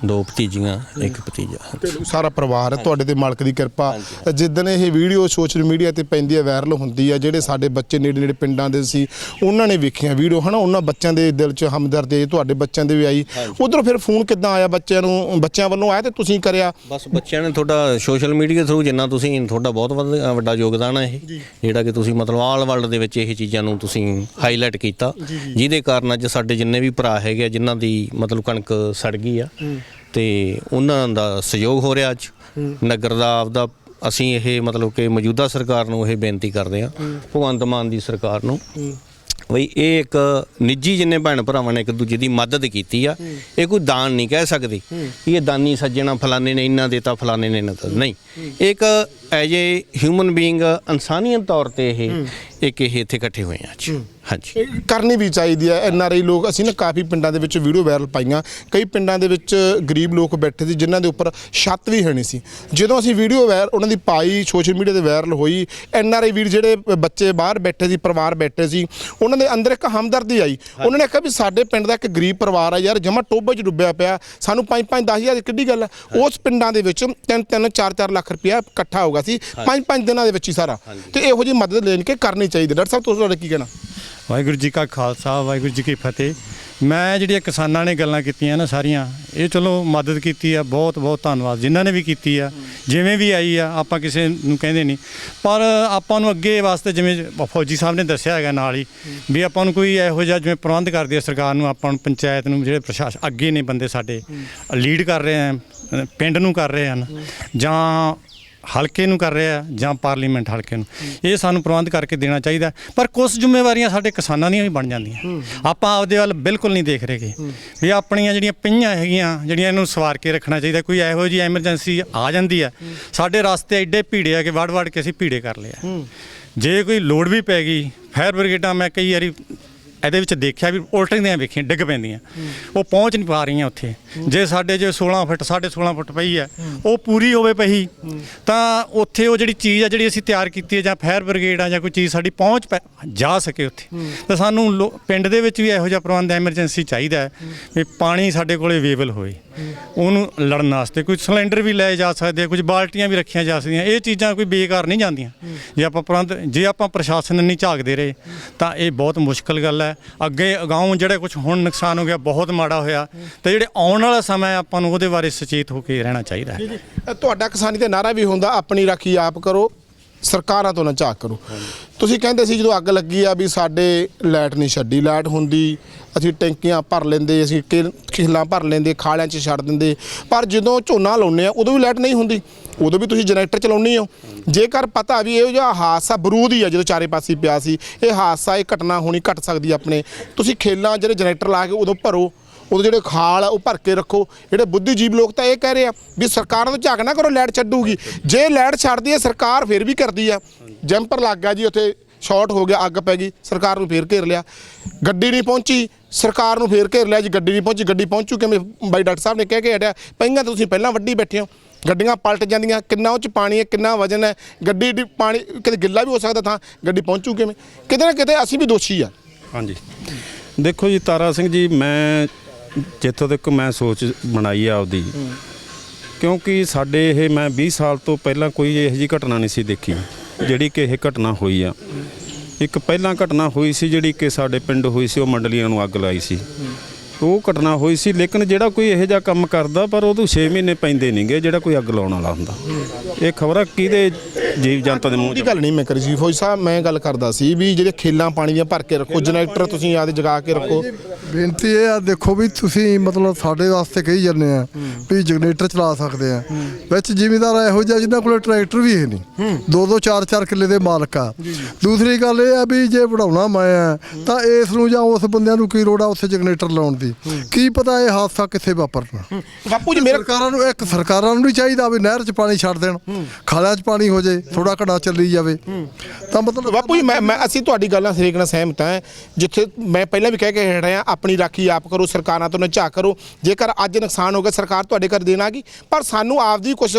Speaker 5: ਦੋ ਭਤੀਜੀਆਂ ਇੱਕ ਭਤੀਜਾ
Speaker 1: ਤੇ ਸਾਰਾ ਪਰਿਵਾਰ ਹੈ ਤੁਹਾਡੇ ਤੇ ਮਾਲਕ ਦੀ ਕਿਰਪਾ। ਤਾਂ ਜਿੱਦਣ ਇਹ ਵੀਡੀਓ ਸੋਸ਼ਲ ਮੀਡੀਆ ਤੇ ਪੈਂਦੀ ਹੈ ਵਾਇਰਲ ਹੁੰਦੀ ਹੈ ਜਿਹੜੇ ਸਾਡੇ ਬੱਚੇ ਨੇੜੇ ਨੇੜੇ ਪਿੰਡਾਂ ਦੇ ਸੀ ਉਹਨਾਂ ਨੇ ਵੇਖੀਆਂ ਵੀਡੀਓ ਹਨਾ? ਉਹਨਾਂ ਬੱਚਿਆਂ ਦੇ ਦਿਲ 'ਚ ਹਮਦਰਦੀ ਤੁਹਾਡੇ ਬੱਚਿਆਂ ਦੇ ਵੀ ਆਈ। ਉਧਰੋਂ ਫਿਰ ਫੋਨ ਕਿੱਦਾਂ ਆਇਆ ਬੱਚਿਆਂ ਨੂੰ ਬੱਚਿਆਂ ਵੱਲੋਂ ਆਇਆ ਤੇ ਤੁਸੀਂ ਕਰਿਆ?
Speaker 5: ਬਸ ਬੱਚਿਆਂ ਨੇ ਤੁਹਾਡਾ ਸੋਸ਼ਲ ਮੀਡੀਆ ਥਰੂ ਜਿੰਨਾ ਤੁਸੀਂ ਤੁਹਾਡਾ ਬਹੁਤ ਵੱਡਾ ਯੋਗਦਾਨ ਹੈ ਇਹ। ਜਿਹੜਾ ਕਿ ਤੁਸੀਂ ਮਤਲਬ ਆਲ ਵਰਲਡ ਦੇ ਵਿੱਚ ਇਹ ਚੀਜ਼ਾਂ ਨੂੰ ਤੁਸੀਂ ਹਾਈਲਾਈਟ ਕੀਤਾ। ਜਿਹਦੇ ਕਾਰਨ ਅੱਜ ਸਾਡੇ ਜਿੰਨੇ ਵੀ ਭਰਾ ਹੈਗੇ ਜਿਨ੍ਹਾਂ ਦੀ ਮਤਲਬ ਕਣਕ ਸੜ ਗਈ ਆ ਤੇ ਉਹਨਾਂ ਦਾ ਸਹਿਯੋਗ ਹੋ ਰਿਹਾ ਅੱਜ। ਨਗਰ ਦਾ ਆਪਦਾ ਅਸੀਂ ਇਹ ਮਤਲਬ ਕਿ ਮੌਜੂਦਾ ਸਰਕਾਰ ਨੂੰ ਇਹ ਬੇਨਤੀ ਕਰਦੇ ਆ ਭਗਵੰਤ ਮਾਨ ਦੀ ਸਰਕਾਰ ਨੂੰ। ਬਈ ਇਹ ਇੱਕ ਨਿੱਜੀ ਜਿੰਨੇ ਭੈਣ ਭਰਾਵਾਂ ਨੇ ਇੱਕ ਦੂਜੇ ਦੀ ਮਦਦ ਕੀਤੀ ਆ। ਇਹ ਕੋਈ ਦਾਨ ਨਹੀਂ ਕਹਿ ਸਕਦੇ ਇਹ ਦਾਨੀ ਸੱਜਣਾ ਫਲਾਣੇ ਨੇ ਇੰਨਾ ਦਿੱਤਾ ਫਲਾਣੇ ਨੇ ਦਿੱਤਾ। ਨਹੀਂ। ਇੱਕ ਐਜ ਏ ਹਿਊਮਨ ਬੀਇੰਗ ਇਨਸਾਨੀਅਤ ਤੌਰ ਤੇ ਇਹ ਇੱਕ ਇਹ ਇੱਥੇ ਇਕੱਠੇ ਹੋਏ ਆ ਅੱਜ। ਹਾਂਜੀ।
Speaker 1: ਇਹ ਕਰਨੀ ਵੀ ਚਾਹੀਦੀ ਹੈ। ਐਨ ਆਰ ਆਈ ਲੋਕ ਅਸੀਂ ਨਾ ਕਾਫੀ ਪਿੰਡਾਂ ਦੇ ਵਿੱਚ ਵੀਡੀਓ ਵਾਇਰਲ ਪਾਈਆਂ। ਕਈ ਪਿੰਡਾਂ ਦੇ ਵਿੱਚ ਗਰੀਬ ਲੋਕ ਬੈਠੇ ਸੀ ਜਿਨ੍ਹਾਂ ਦੇ ਉੱਪਰ ਛੱਤ ਵੀ ਹੈ ਨਹੀਂ ਸੀ। ਜਦੋਂ ਅਸੀਂ ਵੀਡੀਓ ਵਾਇਰ ਉਹਨਾਂ ਦੀ ਪਾਈ ਸੋਸ਼ਲ ਮੀਡੀਆ ਤੇ ਵਾਇਰਲ ਹੋਈ ਐਨ ਆਰ ਆਈ ਵੀਰ ਜਿਹੜੇ ਬੱਚੇ ਬਾਹਰ ਬੈਠੇ ਸੀ ਪਰਿਵਾਰ ਬੈਠੇ ਸੀ ਉਹਨਾਂ ਦੇ ਅੰਦਰ ਇੱਕ ਹਮਦਰਦੀ ਆਈ। ਉਹਨਾਂ ਨੇ ਕਿਹਾ ਵੀ ਸਾਡੇ ਪਿੰਡ ਦਾ ਇੱਕ ਗਰੀਬ ਪਰਿਵਾਰ ਆ ਯਾਰ ਜਮਾ ਟੋਬੇ 'ਚ ਡੁੱਬਿਆ ਪਿਆ। ਸਾਨੂੰ 5-5 10000 ਦੀ ਕਿੱਡੀ ਗੱਲ ਹੈ ਉਸ ਪਿੰਡਾਂ ਦੇ ਵਿੱਚ 3-3 4-4 ਲੱਖ ਰੁਪਇਆ ਇਕੱਠਾ ਹੋਗਾ ਸੀ। 5-5 ਦਿਨਾਂ ਦੇ ਵਿੱਚ ਹੀ ਸਾਰਾ। ਤੇ ਇਹੋ ਜਿਹੀ ਮਦਦ ਲੈਣ ਕੇ ਕਰਨੀ ਚਾਹੀਦੀ। ਡਾਕਟਰ ਸਾਹਿਬ ਤੁਸੀਂ ਤੁਹਾਡਾ ਕੀ ਕਹਿਣਾ?
Speaker 6: ਵਾਹਿਗੁਰੂ ਜੀ ਕਾ ਖਾਲਸਾ ਵਾਹਿਗੁਰੂ ਜੀ ਕੀ ਫਤਿਹ। ਮੈਂ ਜਿਹੜੀਆਂ ਕਿਸਾਨਾਂ ਨੇ ਗੱਲਾਂ ਕੀਤੀਆਂ ਨਾ ਸਾਰੀਆਂ ਇਹ ਚਲੋ ਮਦਦ ਕੀਤੀ ਆ ਬਹੁਤ ਬਹੁਤ ਧੰਨਵਾਦ। ਜਿਨ੍ਹਾਂ ਨੇ ਵੀ ਕੀਤੀ ਆ ਜਿਵੇਂ ਵੀ ਆਈ ਆ ਆਪਾਂ ਕਿਸੇ ਨੂੰ ਕਹਿੰਦੇ ਨਹੀਂ। ਪਰ ਆਪਾਂ ਨੂੰ ਅੱਗੇ ਵਾਸਤੇ ਜਿਵੇਂ ਫੌਜੀ ਸਾਹਿਬ ਨੇ ਦੱਸਿਆ ਹੈਗਾ ਨਾਲ ਹੀ ਵੀ ਆਪਾਂ ਨੂੰ ਕੋਈ ਇਹੋ ਜਿਹਾ ਜਿਵੇਂ ਪ੍ਰਬੰਧ ਕਰਦੀ ਹੈ ਸਰਕਾਰ ਨੂੰ ਆਪਾਂ ਨੂੰ ਪੰਚਾਇਤ ਨੂੰ ਜਿਹੜੇ ਪ੍ਰਸ਼ਾਸਨ ਅੱਗੇ ਨੇ ਬੰਦੇ ਸਾਡੇ ਲੀਡ ਕਰ ਰਹੇ ਆ ਪਿੰਡ ਨੂੰ ਕਰ ਰਹੇ ਹਨ। ਜਾਂ ਹਲਕੇ ਨੂੰ ਕਰ ਰਿਹਾ ਜਾਂ ਪਾਰਲੀਮੈਂਟ ਹਲਕੇ ਨੂੰ। ਇਹ ਸਾਨੂੰ ਪ੍ਰਬੰਧ ਕਰਕੇ ਦੇਣਾ ਚਾਹੀਦਾ ਪਰ ਕੁਝ ਜ਼ਿੰਮੇਵਾਰੀਆਂ ਸਾਡੇ ਕਿਸਾਨਾਂ ਦੀਆਂ ਵੀ ਬਣ ਜਾਂਦੀਆਂ। ਆਪਾਂ ਆਪਦੇ ਵੱਲ ਬਿਲਕੁਲ ਨਹੀਂ ਦੇਖ ਰਹੇਗੇ ਵੀ ਆਪਣੀਆਂ ਜਿਹੜੀਆਂ ਪਈਆਂ ਹੈਗੀਆਂ ਜਿਹੜੀਆਂ ਇਹਨੂੰ ਸਵਾਰ ਕੇ ਰੱਖਣਾ ਚਾਹੀਦਾ ਕੋਈ ਇਹੋ ਜਿਹੀ ਐਮਰਜੈਂਸੀ ਆ ਜਾਂਦੀ ਆ ਸਾਡੇ ਰਸਤੇ ਐਡੇ ਭੀੜੇ ਆ ਕਿ ਵੜ ਵੜ ਕੇ ਅਸੀਂ ਭੀੜੇ ਕਰ ਲਿਆ ਜੇ ਕੋਈ ਲੋੜ ਵੀ ਪੈ ਗਈ ਫਾਇਰ ਬ੍ਰਿਗੇਡਾਂ ਮੈਂ ਕਈ ਵਾਰੀ ਇਹਦੇ ਵਿੱਚ ਦੇਖਿਆ ਵੀ ਉਲਟਦੀਆਂ ਵੇਖੀਆਂ ਡਿੱਗ ਪੈਂਦੀਆਂ। ਉਹ ਪਹੁੰਚ ਨਹੀਂ ਪਾ ਰਹੀਆਂ ਉੱਥੇ। ਜੇ ਸਾਡੇ ਜੇ 16 ਫੁੱਟ 16.5 ਫੁੱਟ ਪਈ ਹੈ ਉਹ ਪੂਰੀ ਹੋਵੇ ਪਈ। ਤਾਂ ਉੱਥੇ ਉਹ ਜਿਹੜੀ ਚੀਜ਼ ਆ ਜਿਹੜੀ ਅਸੀਂ ਤਿਆਰ ਕੀਤੀ ਹੈ ਜਾਂ ਫਾਇਰ ਬ੍ਰਿਗੇਡ ਆ ਜਾਂ ਕੋਈ ਚੀਜ਼ ਸਾਡੀ ਪਹੁੰਚ ਜਾ ਸਕੇ ਉੱਥੇ। ਤਾਂ ਸਾਨੂੰ ਲੋ- ਪਿੰਡ ਦੇ ਵਿੱਚ ਵੀ ਇਹੋ ਜਿਹਾ ਪ੍ਰਬੰਧ ਐਮਰਜੈਂਸੀ ਚਾਹੀਦਾ ਵੀ ਪਾਣੀ ਸਾਡੇ ਕੋਲੇ ਅਵੇਲੇਬਲ ਹੋਵੇ ਉਹਨੂੰ ਲੜਨ ਵਾਸਤੇ ਕੋਈ ਸਿਲੰਡਰ ਵੀ ਲਏ ਜਾ ਸਕਦੇ ਆ ਕੁਝ ਬਾਲਟੀਆਂ ਵੀ ਰੱਖੀਆਂ ਜਾ ਸਕਦੀਆਂ। ਇਹ ਚੀਜ਼ਾਂ ਕੋਈ ਬੇਕਾਰ ਨਹੀਂ ਜਾਂਦੀਆਂ। ਜੇ ਆਪਾਂ ਪ੍ਰਬੰਧ ਜੇ ਆਪਾਂ ਪ੍ਰਸ਼ਾਸਨ ਨਹੀਂ ਝਾਕਦੇ ਰਹੇ ਤਾਂ ਇਹ ਬਹੁਤ ਮੁਸ਼ਕਲ ਗੱਲ ਹੈ। ਅੱਗੇ ਅਗਾਉਂ ਜਿਹੜਾ ਕੁਝ ਹੁਣ ਨੁਕਸਾਨ ਹੋ ਗਿਆ ਬਹੁਤ ਮਾੜਾ ਹੋਇਆ। ਤੇ ਜਿਹੜੇ ਆਉਣ ਵਾਲਾ ਸਮਾਂ ਆਪਾਂ ਨੂੰ ਉਹਦੇ ਬਾਰੇ ਸੁਚੇਤ ਹੋ ਕੇ ਰਹਿਣਾ ਚਾਹੀਦਾ ਹੈ।
Speaker 1: ਅ, ਤੁਹਾਡਾ ਕਿਸਾਨੀ ਤੇ ਨਾਰਾ ਵੀ ਹੁੰਦਾ ਆਪਣੀ ਰਾਖੀ ਆਪ ਕਰੋ ਸਰਕਾਰਾਂ ਤੋਂ ਨਾ ਝਾਕ ਕਰੋ। ਤੁਸੀਂ ਕਹਿੰਦੇ ਸੀ ਜਦੋਂ ਅੱਗ ਲੱਗੀ ਆ ਵੀ ਸਾਡੇ ਲਾਈਟ ਨਹੀਂ ਛੱਡੀ ਲਾਈਟ ਹੁੰਦੀ ਅਸੀਂ ਟੈਂਕੀਆਂ ਭਰ ਲੈਂਦੇ ਅਸੀਂ ਕਿ- ਖਿੱਲਾਂ ਭਰ ਲੈਂਦੇ ਖਾਲਿਆਂ 'ਚ ਛੱਡ ਦਿੰਦੇ। ਪਰ ਜਦੋਂ ਝੋਨਾ ਲਾਉਂਦੇ ਆ ਉਦੋਂ ਵੀ ਲਾਈਟ ਨਹੀਂ ਹੁੰਦੀ। ਉਦੋਂ ਵੀ ਤੁਸੀਂ ਜਨਰੇਟਰ ਚਲਾਉਣੀ ਹੋ। ਜੇਕਰ ਪਤਾ ਵੀ ਇਹੋ ਜਿਹਾ ਹਾਦਸਾ ਬਰੂਦ ਹੀ ਆ, ਜਦੋਂ ਚਾਰੇ ਪਾਸੇ ਪਿਆ ਸੀ, ਇਹ ਹਾਦਸਾ, ਇਹ ਘਟਨਾ ਹੋਣੀ ਘਟ ਸਕਦੀ ਆ ਆਪਣੇ। ਤੁਸੀਂ ਖੇਲਾਂ ਜਿਹੜੇ ਜਨਰੇਟਰ ਲਾ ਕੇ ਉਦੋਂ ਭਰੋ ਉਹਦੇ ਜਿਹੜੇ ਖਾਲ ਆ, ਉਹ ਭਰ ਕੇ ਰੱਖੋ। ਜਿਹੜੇ ਬੁੱਧੀਜੀਵ ਲੋਕ ਤਾਂ ਇਹ ਕਹਿ ਰਹੇ ਆ ਵੀ ਸਰਕਾਰਾਂ ਤੋਂ ਝਾਕ ਨਾ ਕਰੋ, ਲਾਈਟ ਛੱਡੂਗੀ। ਜੇ ਲਾਈਟ ਛੱਡਦੀ ਹੈ ਸਰਕਾਰ ਫਿਰ ਵੀ ਕਰਦੀ ਆ। ਜੰਪਰ ਲੱਗ ਗਿਆ ਜੀ, ਉੱਥੇ ਸ਼ਾਰਟ ਹੋ ਗਿਆ, ਅੱਗ ਪੈ ਗਈ, ਸਰਕਾਰ ਨੂੰ ਫੇਰ ਘੇਰ ਲਿਆ। ਗੱਡੀ ਨਹੀਂ ਪਹੁੰਚੀ, ਸਰਕਾਰ ਨੂੰ ਫੇਰ ਘੇਰ ਲਿਆ ਜੀ, ਗੱਡੀ ਨਹੀਂ ਪਹੁੰਚੀ, ਗੱਡੀ ਪਹੁੰਚੂ ਕਿਵੇਂ? ਬਾਈ ਡਾਕਟਰ ਸਾਹਿਬ ਨੇ ਕਹਿ ਕੇ ਹਟਿਆ ਪਹਿਲਾਂ ਤਾਂ ਤੁਸੀਂ ਪਹਿਲਾਂ ਵੱਡੀ ਬੈਠੇ ਹੋ। ਗੱਡੀਆਂ ਪਲਟ ਜਾਂਦੀਆਂ ਕਿੰਨਾ ਉਹ ਚ ਪਾਣੀ ਹੈ ਕਿੰਨਾ ਵਜਨ ਹੈ ਗੱਡੀ ਦੀ ਪਾਣੀ ਕਿਤੇ ਗਿੱਲਾ ਵੀ ਹੋ ਸਕਦਾ ਤਾਂ ਗੱਡੀ ਪਹੁੰਚੂ ਕਿਵੇਂ? ਕਿਤੇ ਨਾ ਕਿਤੇ ਅਸੀਂ ਵੀ ਦੋਸ਼ੀ ਆ।
Speaker 4: ਹਾਂਜੀ। ਦੇਖੋ ਜੀ ਤਾਰਾ ਸਿੰਘ ਜੀ ਮੈਂ ਜਿੱਥੋਂ ਤੱਕ ਮੈਂ ਸੋਚ ਬਣਾਈ ਆ ਆਪਦੀ ਕਿਉਂਕਿ ਸਾਡੇ ਇਹ ਮੈਂ 20 ਸਾਲ ਤੋਂ ਪਹਿਲਾਂ ਕੋਈ ਇਹੋ ਜਿਹੀ ਘਟਨਾ ਨਹੀਂ ਸੀ ਦੇਖੀ ਜਿਹੜੀ ਕਿ ਇਹ ਘਟਨਾ ਹੋਈ ਆ। ਇੱਕ ਪਹਿਲਾਂ ਘਟਨਾ ਹੋਈ ਸੀ ਜਿਹੜੀ ਕਿ ਸਾਡੇ ਪਿੰਡ ਹੋਈ ਸੀ ਉਹ ਮੰਡਲੀਆਂ ਨੂੰ ਅੱਗ ਲਾਈ ਸੀ। ਉਹ ਘਟਨਾ ਹੋਈ ਸੀ, ਲੇਕਿਨ ਜਿਹੜਾ ਕੋਈ ਇਹੋ ਜਿਹਾ ਕੰਮ ਕਰਦਾ, ਪਰ ਉਹਨੂੰ 6 ਮਹੀਨੇ ਪੈਂਦੇ ਨਹੀਂਗੇ ਜਿਹੜਾ ਕੋਈ ਅੱਗ ਲਾਉਣ ਵਾਲਾ ਹੁੰਦਾ। ਇਹ ਖਬਰ ਕਿਹਦੇ ਜੀਵ ਜੰਤੂ ਦੇ ਮੂੰਹ 'ਚ।
Speaker 1: ਗੱਲ ਨਹੀਂ ਮੈਂ ਕਰੀ ਸੀ ਫੌਜ ਸਾਹਿਬ ਮੈਂ ਗੱਲ ਕਰਦਾ ਸੀ ਵੀ ਜਿਹੜੇ ਖੇਲਾਂ ਪਾਣੀ ਦੀਆਂ ਭਰ ਕੇ ਰੱਖੋ ਜਨਰੇਟਰ ਤੁਸੀਂ ਆਦੇ ਜਗਾ ਕੇ ਰੱਖੋ।
Speaker 7: ਬੇਨਤੀ ਇਹ ਆ ਦੇਖੋ ਵੀ ਤੁਸੀਂ ਮਤਲਬ ਸਾਡੇ ਵਾਸਤੇ ਕਹੀ ਜਾਂਦੇ ਆ ਵੀ ਜਨਰੇਟਰ ਚਲਾ ਸਕਦੇ ਆ। ਵਿੱਚ ਜ਼ਿਮੀਦਾਰ ਇਹੋ ਜਿਹਾ ਜਿਨ੍ਹਾਂ ਕੋਲ ਟਰੈਕਟਰ ਵੀ ਹੈ ਨਹੀਂ। ਦੋ ਦੋ ਚਾਰ ਚਾਰ ਕਿੱਲੇ ਦੇ ਮਾਲਕ ਆ। ਦੂਸਰੀ ਗੱਲ ਇਹ ਆ ਵੀ ਜੇ ਵਢਾਉਣਾ ਮੈਂ ਆ ਤਾਂ ਇਸ ਨੂੰ ਜਾਂ ਉਸ ਬੰਦਿਆਂ ਨੂੰ ਕੀ ਲੋੜ ਆ ਉੱਥੇ ਜਨਰੇਟਰ ਲਾਉਣ ਦੀ? ਕੀ ਪਤਾ ਇਹ ਹਾਦਸਾ ਕਿੱਥੇ ਵਾਪਰਨਾ?
Speaker 1: ਬਾਪੂ ਜੀ ਮੇਰਾ
Speaker 7: ਸਰਕਾਰਾਂ ਨੂੰ ਇੱਕ ਸਰਕਾਰਾਂ ਨੂੰ ਨਹੀਂ ਚਾਹੀਦਾ ਵੀ ਨਹਿਰ 'ਚ ਪਾਣੀ ਛੱਡ ਦੇਣ। ਖਾਲਿਆਂ 'ਚ ਪਾਣੀ ਹੋ ਜੇ ਥੋੜਾ ਘੜਾ ਚੱਲੀ ਜਾਵੇ। ਤਾਂ ਮਤਲਬ
Speaker 1: ਬਾਪੂ ਜੀ, ਮੈਂ ਮੈਂ ਅਸੀਂ ਤੁਹਾਡੀ ਗੱਲਾਂ ਸਰੀਕ ਨਾਲ ਸਹਿਮਤ ਹਾਂ। ਜਿੱਥੇ ਮੈਂ ਪਹਿਲਾਂ ਵੀ ਕਹਿ ਕੇ ਹਟਿਆ, ਆਪਣੀ ਰਾਖੀ ਆਪ ਕਰੋ, ਸਰਕਾਰਾਂ ਤੋਂ ਨਾ ਝਾਕ ਕਰੋ। ਜੇਕਰ ਅੱਜ ਨੁਕਸਾਨ ਹੋ ਗਿਆ, ਸਰਕਾਰ ਤੁਹਾਡੇ ਘਰ ਦੇਣ ਆ ਗਈ। ਪਰ ਸਾਨੂੰ ਆਪਦੀ ਕੁਝ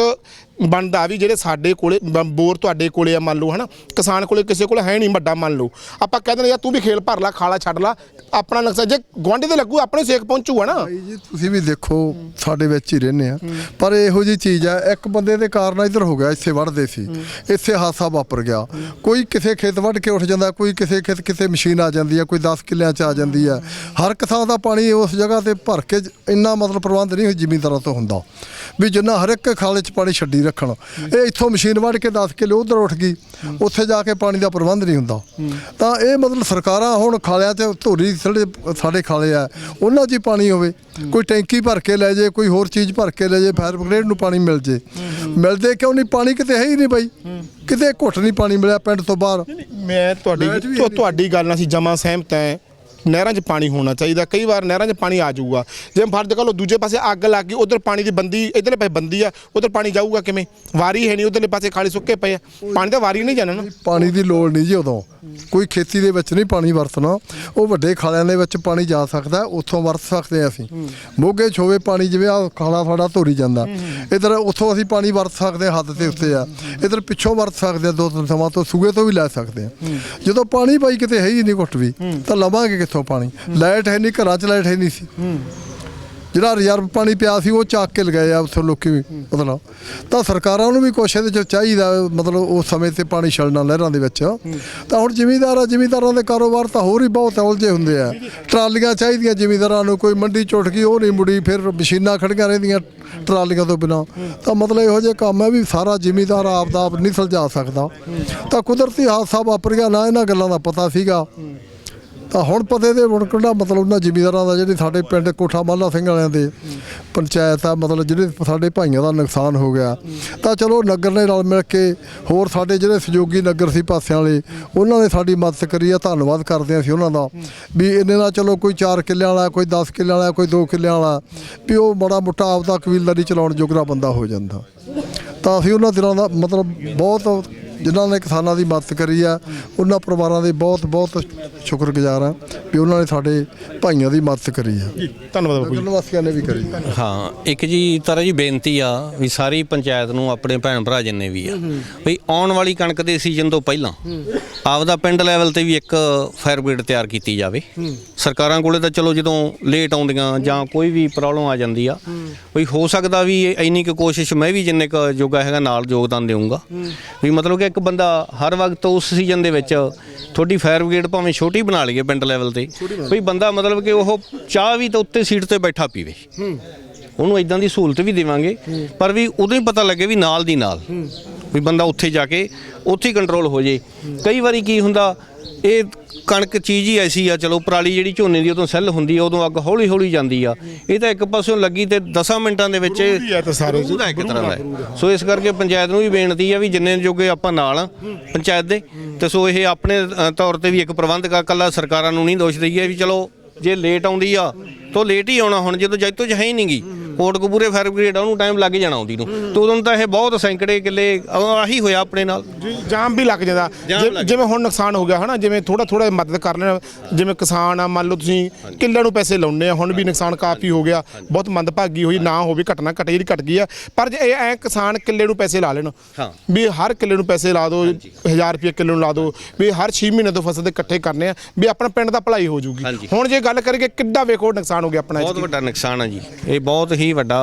Speaker 1: ਬਣਦਾ ਵੀ ਜਿਹੜੇ ਸਾਡੇ ਕੋਲੇ, ਬ- ਬੋਰ ਤੁਹਾਡੇ ਕੋਲੇ ਆ ਮੰਨ ਲਓ, ਹਨਾ? ਕਿਸਾਨ ਕੋਲੇ ਕਿਸੇ ਕੋਲੇ ਹੈ ਨਹੀਂ ਵੱਡਾ ਮੰਨ ਲਓ। ਆਪਾਂ ਕਹਿ ਦਿੰਦੇ ਯਾਰ ਤੂੰ ਵੀ ਖੇਲ ਭਰ ਲਾ, ਖਾਲਾ ਛੱਡ ਲਾ, ਆਪਣਾ ਨੁਕਸਾਨ ਜੇ ਗੁਆਂਢੀ ਦੇ ਲੱਗੂ, ਆਪਣੇ ਸੇਕ ਪਹੁੰਚੂਗਾ ਨਾ
Speaker 7: ਭਾਈ ਜੀ, ਤੁਸੀਂ ਵੀ ਦੇਖੋ, ਸਾਡੇ ਵਿੱਚ ਹੀ ਰਹਿੰਦੇ ਆ। ਪਰ ਇਹੋ ਜੀ ਚੀਜ਼ ਆ, ਇੱਕ ਬੰਦੇ ਦੇ ਕਾਰਨ ਇੱਧਰ ਹੋ ਗਿਆ, ਇੱਥੇ ਵੜਦੇ ਸੀ। ਇੱਥੇ ਹਾਦਸਾ ਵਾਪਰ ਗਿਆ। ਕੋਈ ਕਿਸੇ ਖੇਤ ਵੱਢ ਕੇ ਉੱਠ ਜਾਂਦਾ, ਕੋਈ ਕਿਸੇ ਖੇਤ, ਕਿਸੇ ਮਸ਼ੀਨ ਆ ਜਾਂਦੀ ਆ, ਕੋਈ 10 ਕਿੱਲਿਆਂ ਚ ਆ ਜਾਂਦੀ ਆ। ਹਰ ਕਿਸਾਨ ਦਾ ਪਾਣੀ ਉਸ ਜਗ੍ਹਾ ਤੇ ਭਰ ਕੇ ਜ- ਇੰਨਾ ਮਤਲਬ ਪ੍ਰਬੰਧ ਨਹੀਂ ਜ਼ਿਮੀਂਦਾਰਾਂ ਤੋਂ ਹੁੰਦਾ। ਵੀ ਜਿੰਨਾ ਹਰ ਇੱਕ ਖਾਲੇ ਚ ਪਾਣੀ ਛੱਡੀ ਰੱਖਣ। ਇਹ ਇੱਥੋਂ ਮਸ਼ੀਨ ਵੱਢ ਕੇ 10 ਕਿੱਲੇ ਉਧਰ ਉੱਠ ਗਈ। ਉੱਥੇ ਜਾ ਕੇ ਪਾਣੀ ਦਾ ਪ੍ਰਬੰਧ ਨਹੀਂ ਹੁੰਦਾ। ਤਾਂ ਇਹ ਮਤਲਬ ਸਰਕਾਰਾਂ ਹੁਣ ਖਾਲਿਆਂ 'ਚ ਧੋਰੀ ਸਾਡੇ ਸਾਡੇ ਖਾਲੇ ਆ। ਉਹਨਾਂ 'ਚ ਹੀ ਪਾਣੀ ਹੋਵੇ। ਕੋਈ ਟੈਂਕੀ ਭਰ ਕੇ ਲੈ ਜੇ ਕੋਈ ਹੋਰ ਚੀਜ਼ ਭਰ ਕੇ ਲੈ ਜੇ ਫਾਇਰ ਬ੍ਰਿਗੇਡ ਨੂੰ ਪਾਣੀ ਮਿਲ ਜੇ। ਮਿਲਦੇ ਕਿਉਂ ਨਹੀਂ? ਪਾਣੀ ਕਿਤੇ ਹੈ ਹੀ ਨਹੀਂ ਬਾਈ। ਕਿਤੇ ਘੁੱਟ ਨਹੀਂ ਪਾਣੀ ਮਿਲਿਆ ਪਿੰਡ ਤੋਂ ਬਾਹਰ।
Speaker 1: ਮੈਂ ਤੁਹਾਡੀ ਤੁਹਾਡੀ ਗੱਲ ਨਾਲ ਅਸੀਂ ਜਮਾ ਸਹਿਮਤ ਹਾਂ। ਨਹਿਰਾਂ 'ਚ ਪਾਣੀ ਹੋਣਾ ਚਾਹੀਦਾ। ਕਈ ਵਾਰ ਨਹਿਰਾਂ 'ਚ ਪਾਣੀ ਆ ਜਾਊਗਾ। ਜੇ ਫਰਜ਼ ਕਰ ਲਓ ਦੂਜੇ ਪਾਸੇ ਅੱਗ ਲੱਗ ਗਈ, ਉਧਰ ਪਾਣੀ ਦੀ ਬੰਦੀ, ਇਧਰਲੇ ਪਾਸੇ ਬੰਦੀ ਆ, ਉਧਰ ਪਾਣੀ ਜਾਊਗਾ ਕਿਵੇਂ? ਵਾਰੀ ਹੈ ਨਹੀਂ, ਉਧਰਲੇ ਪਾਸੇ ਖਾਲੀ ਸੁੱਕੇ ਪਏ ਆ। ਪਾਣੀ ਤਾਂ ਵਾਰੀ ਨਹੀਂ ਜਾਣਾ ਨਾ।
Speaker 7: ਪਾਣੀ ਦੀ ਲੋੜ ਨਹੀਂ ਜੀ ਉਦੋਂ। ਕੋਈ ਖੇਤੀ ਦੇ ਵਿੱਚ ਨਹੀਂ ਪਾਣੀ ਵਰਤਣਾ। ਉਹ ਵੱਡੇ ਖਾਲਿਆਂ ਦੇ ਵਿੱਚ ਪਾਣੀ ਜਾ ਸਕਦਾ, ਉੱਥੋਂ ਵਰਤ ਸਕਦੇ ਹਾਂ ਅਸੀਂ। ਮੋਗੇ ਛੋਵੇ ਪਾਣੀ ਜਿਵੇਂ ਆ ਖਾਲਾ ਸਾਡਾ ਧੋਰੀ ਜਾਂਦਾ। ਇਧਰ ਉੱਥੋਂ ਅਸੀਂ ਪਾਣੀ ਵਰਤ ਸਕਦੇ ਹਾਂ, ਹੱਦ ਤੇ ਉੱਤੇ ਆ। ਇਧਰ ਪਿੱਛੋਂ ਵਰਤ ਸਕਦੇ ਹਾਂ, ਦੋ ਤਿੰਨ ਸਮਾਂ ਤੋਂ ਸੂਏ ਤੋਂ ਵੀ ਲੈ ਸਕਦੇ ਹਾਂ। ਜਦੋਂ ਪਾਣੀ ਬਾਈ ਕਿਤੇ ਹੈ ਹੀ ਨਹੀਂ ਕੁੱਟ ਵੀ, ਤਾਂ ਲਵਾਂਗੇ ਕਿੱਥੋਂ ਪਾਣੀ। ਲਾਈਟ ਹੈ ਨਹੀਂ ਘਰਾਂ 'ਚ ਲਾਈਟ ਹੈ ਨਹੀਂ ਸੀ। ਜਿਹੜਾ ਰਿਜ਼ਰਵ ਪਾਣੀ ਪਿਆ ਸੀ ਉਹ ਚੱਕ ਕੇ ਲਗਾਏ ਆ ਉੱਥੋਂ ਲੋਕੀ ਵੀ ਮਤਲਬ ਤਾਂ ਸਰਕਾਰਾਂ ਨੂੰ ਵੀ ਕੁਛ ਇਹਦੇ ਚ ਚਾਹੀਦਾ ਮਤਲਬ ਉਸ ਸਮੇਂ ਤੇ ਪਾਣੀ ਛੱਡਣਾ ਨਹਿਰਾਂ ਦੇ ਵਿੱਚ। ਤਾਂ ਹੁਣ ਜ਼ਿਮੀਂਦਾਰ ਆ ਜ਼ਿਮੀਂਦਾਰਾਂ ਦੇ ਕਾਰੋਬਾਰ ਤਾਂ ਹੋਰ ਹੀ ਬਹੁਤ ਉਲਝੇ ਹੁੰਦੇ ਆ। ਟਰਾਲੀਆਂ ਚਾਹੀਦੀਆਂ ਜ਼ਿਮੀਂਦਾਰਾਂ ਨੂੰ ਕੋਈ ਮੰਡੀ ਚੁੱਟ ਗਈ ਉਹ ਨਹੀਂ ਮੁੜੀ ਫਿਰ ਮਸ਼ੀਨਾਂ ਖੜੀਆਂ ਰਹਿੰਦੀਆਂ ਟਰਾਲੀਆਂ ਤੋਂ ਬਿਨਾ। ਤਾਂ ਮਤਲਬ ਇਹੋ ਜਿਹੇ ਕੰਮ ਹੈ ਵੀ ਸਾਰਾ ਜ਼ਿਮੀਂਦਾਰ ਆਪ ਦਾ ਆਪ ਨਹੀਂ ਸੁਲਝਾ ਸਕਦਾ। ਤਾਂ ਕੁਦਰਤੀ ਹਾਦਸਾ ਵਾਪਰ ਗਿਆ ਨਾ ਇਹਨਾਂ ਗੱਲਾਂ ਦਾ ਪਤਾ ਸੀਗਾ। ਤਾਂ ਹੁਣ ਪਤੇ ਦੇ ਮੁੜਕਣਾ ਮਤਲਬ ਉਹਨਾਂ ਜ਼ਿਮੀਂਦਾਰਾਂ ਦਾ ਜਿਹੜੇ ਸਾਡੇ ਪਿੰਡ ਕੋਠਾ ਮਾਲਾ ਸਿੰਘ ਵਾਲਿਆਂ ਦੇ ਪੰਚਾਇਤ ਆ, ਮਤਲਬ ਜਿਹੜੇ ਸਾਡੇ ਭਾਈਆਂ ਦਾ ਨੁਕਸਾਨ ਹੋ ਗਿਆ। ਤਾਂ ਚਲੋ ਨਗਰ ਨੇ ਰਲ ਮਿਲ ਕੇ ਹੋਰ ਸਾਡੇ ਜਿਹੜੇ ਸਹਿਯੋਗੀ ਨਗਰ ਸੀ ਪਾਸਿਆਂ ਵਾਲੇ, ਉਹਨਾਂ ਨੇ ਸਾਡੀ ਮਦਦ ਕਰੀ ਆ, ਧੰਨਵਾਦ ਕਰਦੇ ਹਾਂ ਅਸੀਂ ਉਹਨਾਂ ਦਾ। ਵੀ ਇਹਨੇ ਨਾਲ ਚਲੋ ਕੋਈ 4 ਕਿੱਲਿਆਂ ਵਾਲਾ, ਕੋਈ 10 ਕਿੱਲਿਆਂ ਵਾਲਾ, ਕੋਈ 2 ਕਿੱਲਿਆਂ ਵਾਲਾ, ਵੀ ਉਹ ਬੜਾ ਮੋਟਾ ਆਪਦਾ ਕਬੀਲਦਾਰੀ ਚਲਾਉਣ ਜੋਗਰਾ ਬੰਦਾ ਹੋ ਜਾਂਦਾ। ਤਾਂ ਅਸੀਂ ਉਹਨਾਂ ਦਿਨਾਂ ਦਾ ਮਤਲਬ ਬਹੁਤ ਜਿਨ੍ਹਾਂ ਨੇ ਕਿਸਾਨਾਂ ਦੀ ਮਦਦ ਕਰੀ ਆ ਉਹਨਾਂ ਪਰਿਵਾਰਾਂ ਦੇ ਬਹੁਤ ਬਹੁਤ ਸ਼ੁਕਰਗੁਜ਼ਾਰ ਆ ਵੀ ਉਹਨਾਂ ਨੇ ਸਾਡੇ ਭਾਈਆਂ ਦੀ ਮਦਦ ਕਰੀ ਆ।
Speaker 1: ਧੰਨਵਾਦ ਬਾਪੂ ਜੀ।
Speaker 7: ਨਗਰ ਵਾਸੀਆਂ ਨੇ ਵੀ ਕਰੀ
Speaker 5: ਹਾਂ ਇੱਕ ਜੀ ਤਾਰਾ ਜੀ ਬੇਨਤੀ ਆ ਵੀ ਸਾਰੀ ਪੰਚਾਇਤ ਨੂੰ ਆਪਣੇ ਭੈਣ ਭਰਾ ਜਿੰਨੇ ਵੀ ਆ ਵੀ ਆਉਣ ਵਾਲੀ ਕਣਕ ਦੇ ਸੀਜ਼ਨ ਤੋਂ ਪਹਿਲਾਂ ਆਪਦਾ ਪਿੰਡ ਲੈਵਲ ਤੇ ਵੀ ਇੱਕ ਫਾਇਰ ਬ੍ਰਿਗੇਡ ਤਿਆਰ ਕੀਤੀ ਜਾਵੇ। ਸਰਕਾਰਾਂ ਕੋਲੇ ਤਾਂ ਚਲੋ ਜਦੋਂ ਲੇਟ ਆਉਂਦੀਆਂ ਜਾਂ ਕੋਈ ਵੀ ਪ੍ਰੋਬਲਮ ਆ ਜਾਂਦੀ ਆ ਵੀ ਹੋ ਸਕਦਾ ਵੀ ਇਹ ਇੰਨੀ ਕੁ ਕੋਸ਼ਿਸ਼ ਮੈਂ ਵੀ ਜਿੰਨੇ ਕੁ ਜੋਗਾ ਹੈਗਾ ਨਾਲ ਯੋਗਦਾਨ ਦੇਵਾਂਗਾ ਵੀ ਮਤਲਬ ਕਿ ਇੱਕ ਬੰਦਾ ਹਰ ਵਕਤ ਉਸ ਸੀਜ਼ਨ ਦੇ ਵਿੱਚ ਤੁਹਾਡੀ ਫਾਇਰ ਬ੍ਰਿਗੇਡ ਭਾਵੇਂ ਛੋਟੀ ਬਣਾ ਲਈਏ ਪਿੰਡ ਲੈਵਲ ਤੇ ਵੀ ਬੰਦਾ ਮਤਲਬ ਕਿ ਉਹ ਚਾਹ ਵੀ ਤਾਂ ਉੱਤੇ ਸੀਟ ਤੇ ਬੈਠਾ ਪੀਵੇ। ਉਹਨੂੰ ਇਦਾਂ ਦੀ ਸਹੂਲਤ ਵੀ ਦੇਵਾਂਗੇ ਪਰ ਵੀ ਉਦੋਂ ਹੀ ਪਤਾ ਲੱਗੇ ਵੀ ਨਾਲ ਦੀ ਨਾਲ। ਵੀ ਬੰਦਾ ਉੱਥੇ ਜਾ ਕੇ ਉੱਥੇ ਹੀ ਕੰਟਰੋਲ ਹੋ ਜੇ। ਕਈ ਵਾਰੀ ਕੀ ਹੁੰਦਾ ਇਹ ਕਣਕ ਚੀਜ਼ ਹੀ ਐਸੀ ਆ ਚਲੋ ਪਰਾਲੀ ਜਿਹੜੀ ਝੋਨੇ ਦੀ ਉਦੋਂ ਸੈੱਲ ਹੁੰਦੀ ਆ ਉਦੋਂ ਅੱਗ ਹੌਲੀ ਹੌਲੀ ਜਾਂਦੀ ਆ। ਇਹ ਤਾਂ ਇੱਕ ਪਾਸਿਓਂ ਲੱਗੀ ਤੇ 10 ਮਿੰਟਾਂ ਦੇ ਵਿੱਚ
Speaker 1: ਤਾਂ ਸਾਰੇ
Speaker 5: ਇੱਕ ਤਰ੍ਹਾਂ ਦਾ। ਸੋ ਇਸ ਕਰਕੇ ਪੰਚਾਇਤ ਨੂੰ ਵੀ ਬੇਨਤੀ ਆ ਵੀ ਜਿੰਨੇ ਜੋਗੇ ਆਪਾਂ ਨਾਲ ਆ ਪੰਚਾਇਤ ਦੇ ਤੇ ਸੋ ਇਹ ਆਪਣੇ ਤੌਰ ਤੇ ਵੀ ਇੱਕ ਪ੍ਰਬੰਧਕ ਆ ਕੱਲਾ ਸਰਕਾਰਾਂ ਨੂੰ ਨਹੀਂ ਦੋਸ਼ ਦਈਏ ਵੀ ਚਲੋ ਜੇ ਲੇਟ ਆਉਂਦੀ ਆ ਤਾਂ ਲੇਟ ਹੀ ਆਉਣਾ ਹੁਣ ਜਦੋਂ ਜੈਤੋ ਚ ਹੈ ਹੀ ਨਹੀਂਗੀ ਕੋਟਕਪੂਰੇ ਫਾਇਰ ਬ੍ਰਿਗੇਡ ਉਹਨੂੰ ਟਾਈਮ ਲੱਗ ਜਾਣਾ ਆਉਂਦੀ ਨੂੰ। ਤੇ ਉਦੋਂ ਤਾਂ ਇਹ ਬਹੁਤ ਸੈਂਕੜੇ ਕਿੱਲੇ ਆਹੀ ਹੋਇਆ ਆਪਣੇ ਨਾਲ।
Speaker 1: ਜੀ ਜਾਮ ਵੀ ਲੱਗ ਜਾਂਦਾ। ਜਿਵੇਂ- ਹੁਣ ਨੁਕਸਾਨ ਹੋ ਗਿਆ ਹਨਾ? ਜਿਵੇਂ ਥੋੜਾ ਥੋੜਾ ਮਦਦ ਕਰ ਲੈਣਾ। ਜਿਵੇਂ ਕਿਸਾਨ ਆ ਮੰਨ ਲਓ ਤੁਸੀਂ ਕਿੱਲਿਆਂ ਨੂੰ ਪੈਸੇ ਲਾਉਣੇ ਆ ਹੁਣ ਵੀ ਨੁਕਸਾਨ ਕਾਫੀ ਹੋ ਗਿਆ। ਬਹੁਤ ਮੰਦਭਾਗੀ ਹੋਈ ਨਾ ਹੋਵੇ ਘਟਨਾ ਘਟੇ ਜਿਹੜੀ ਘਟ ਗਈ ਆ। ਪਰ ਜੇ ਇਹ ਐ ਕਿਸਾਨ ਕਿੱਲੇ ਨੂੰ ਪੈਸੇ ਲਾ ਲੈਣ
Speaker 5: ਹਾਂ।
Speaker 1: ਵੀ ਹਰ ਕਿੱਲੇ ਨੂੰ ਪੈਸੇ ਲਾ ਦਿਓ 1000 ਰੁਪਏ ਕਿੱਲੇ ਨੂੰ ਲਾ ਦਿਓ ਵੀ ਹਰ 6 ਮਹੀਨੇ ਤੋਂ ਫਸਲ ਦੇ ਇਕੱਠੇ ਕਰਨੇ ਆ ਵੀ ਆਪਣਾ ਪਿੰਡ ਦਾ ਭਲਾਈ ਹੋ ਜੂਗੀ। ਹੁਣ ਜੇ ਗੱਲ ਕਰੀਏ ਕਿੱਡਾ ਵੇਖੋ ਨੁਕਸਾਨ ਹੋ ਗਿਆ ਆਪਣਾ
Speaker 5: ਬਹੁਤ ਵੱਡਾ ਨੁਕਸਾਨ ਆ ਜੀ। ਇਹ ਬਹੁਤ ਹੀ ਵੱਡਾ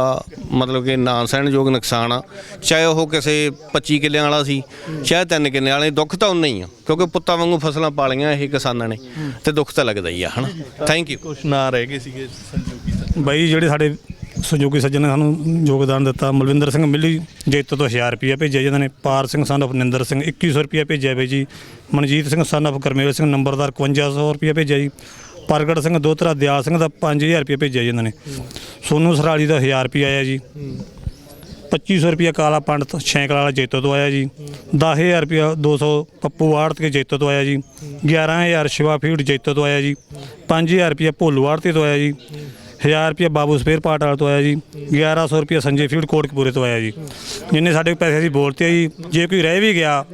Speaker 5: ਮਤਲਬ ਕਿ ਨਾ ਸਹਿਣਯੋਗ ਨੁਕਸਾਨ ਆ। ਚਾਹੇ ਉਹ ਕਿਸੇ 25 ਕਿੱਲਿਆਂ ਵਾਲਾ ਸੀ ਚਾਹੇ 3 ਕਿੱਲਿਆਂ ਵਾਲੇ ਦੁੱਖ ਤਾਂ ਉਨਾ ਹੀ ਆ ਕਿਉਂਕਿ ਪੁੱਤਾਂ ਵਾਂਗੂ ਫਸਲਾਂ ਪਾਲੀਆਂ ਇਹ ਕਿਸਾਨਾਂ ਨੇ ਤੇ ਦੁੱਖ ਤਾਂ ਲੱਗਦਾ ਹੀ ਆ ਹਨਾ? ਥੈਂਕ ਯੂ
Speaker 3: ਕੁਛ ਨਾ ਰਹਿ ਗਏ ਸੀਗੇ ਸੰਜੋਗੀ
Speaker 2: ਬਾਈ ਜਿਹੜੇ ਸਾਡੇ ਸਹਿਯੋਗੀ ਸੱਜਣ ਨੇ ਸਾਨੂੰ ਯੋਗਦਾਨ ਦਿੱਤਾ ਮਲਵਿੰਦਰ ਸਿੰਘ ਮਿੱਲੀ ਜੇਤੋ ਤੋਂ 1000 ਰੁਪਏ ਭੇਜਿਆ ਜਿਨ੍ਹਾਂ ਨੇ ਪਾਰ ਸਿੰਘ ਸਨ of ਨਿੰਦਰ ਸਿੰਘ 2100 ਰੁਪਏ ਭੇਜਿਆ ਬਈ ਜੀ ਮਨਜੀਤ ਸਿੰਘ ਸਨ of ਕਰਮੇਲ ਸਿੰਘ ਨੰਬਰਦਾਰ 5100 ਰੁਪਏ ਭੇਜਿਆ ਜੀ ਪ੍ਰਗਟ ਸਿੰਘ ਦੋਤਰਾ ਦਿਆਲ ਸਿੰਘ ਦਾ 5000 ਰੁਪਏ ਭੇਜਿਆ ਜੀ ਇਹਨਾਂ ਨੇ। ਸੋਨੂ ਸਰਾਲੀ ਦਾ 1000 ਰੁਪਏ ਆਇਆ ਜੀ। 2500 ਰੁਪਏ ਕਾਲਾ ਪੰਡਤ ਸ਼ੈਂਕਲ ਵਾਲਾ ਜੇਤੋ ਤੋਂ ਆਇਆ ਜੀ। 10000 ਰੁਪਏ 200 ਪੱਪੂ ਆੜਤ ਕੇ ਜੇਤੋ ਤੋਂ ਆਇਆ ਜੀ। 11000 ਸ਼ਿਵਾ ਫੀਡ ਜੇਤੋ ਤੋਂ ਆਇਆ ਜੀ। 5000 ਰੁਪਏ ਭੋਲੂ ਆੜਤੀ ਤੋਂ ਆਇਆ ਜੀ। 1000 ਰੁਪਏ ਬਾਬੂ ਸਪੇਅਰ ਪਾਰਟ ਵਾਲਾ ਤੋਂ ਆਇਆ ਜੀ। 1100 ਰੁਪਏ ਸੰਜੇ ਫੀਡ ਕੋਟਕਪੂਰੇ ਤੋਂ ਆਇਆ ਜੀ। ਜਿੰਨੇ ਸਾਡੇ ਪੈਸੇ ਅਸੀਂ ਬੋਲਤੇ ਆ ਜੀ। ਜੇ ਕੋਈ ਰਹਿ ਵੀ ਗਿਆ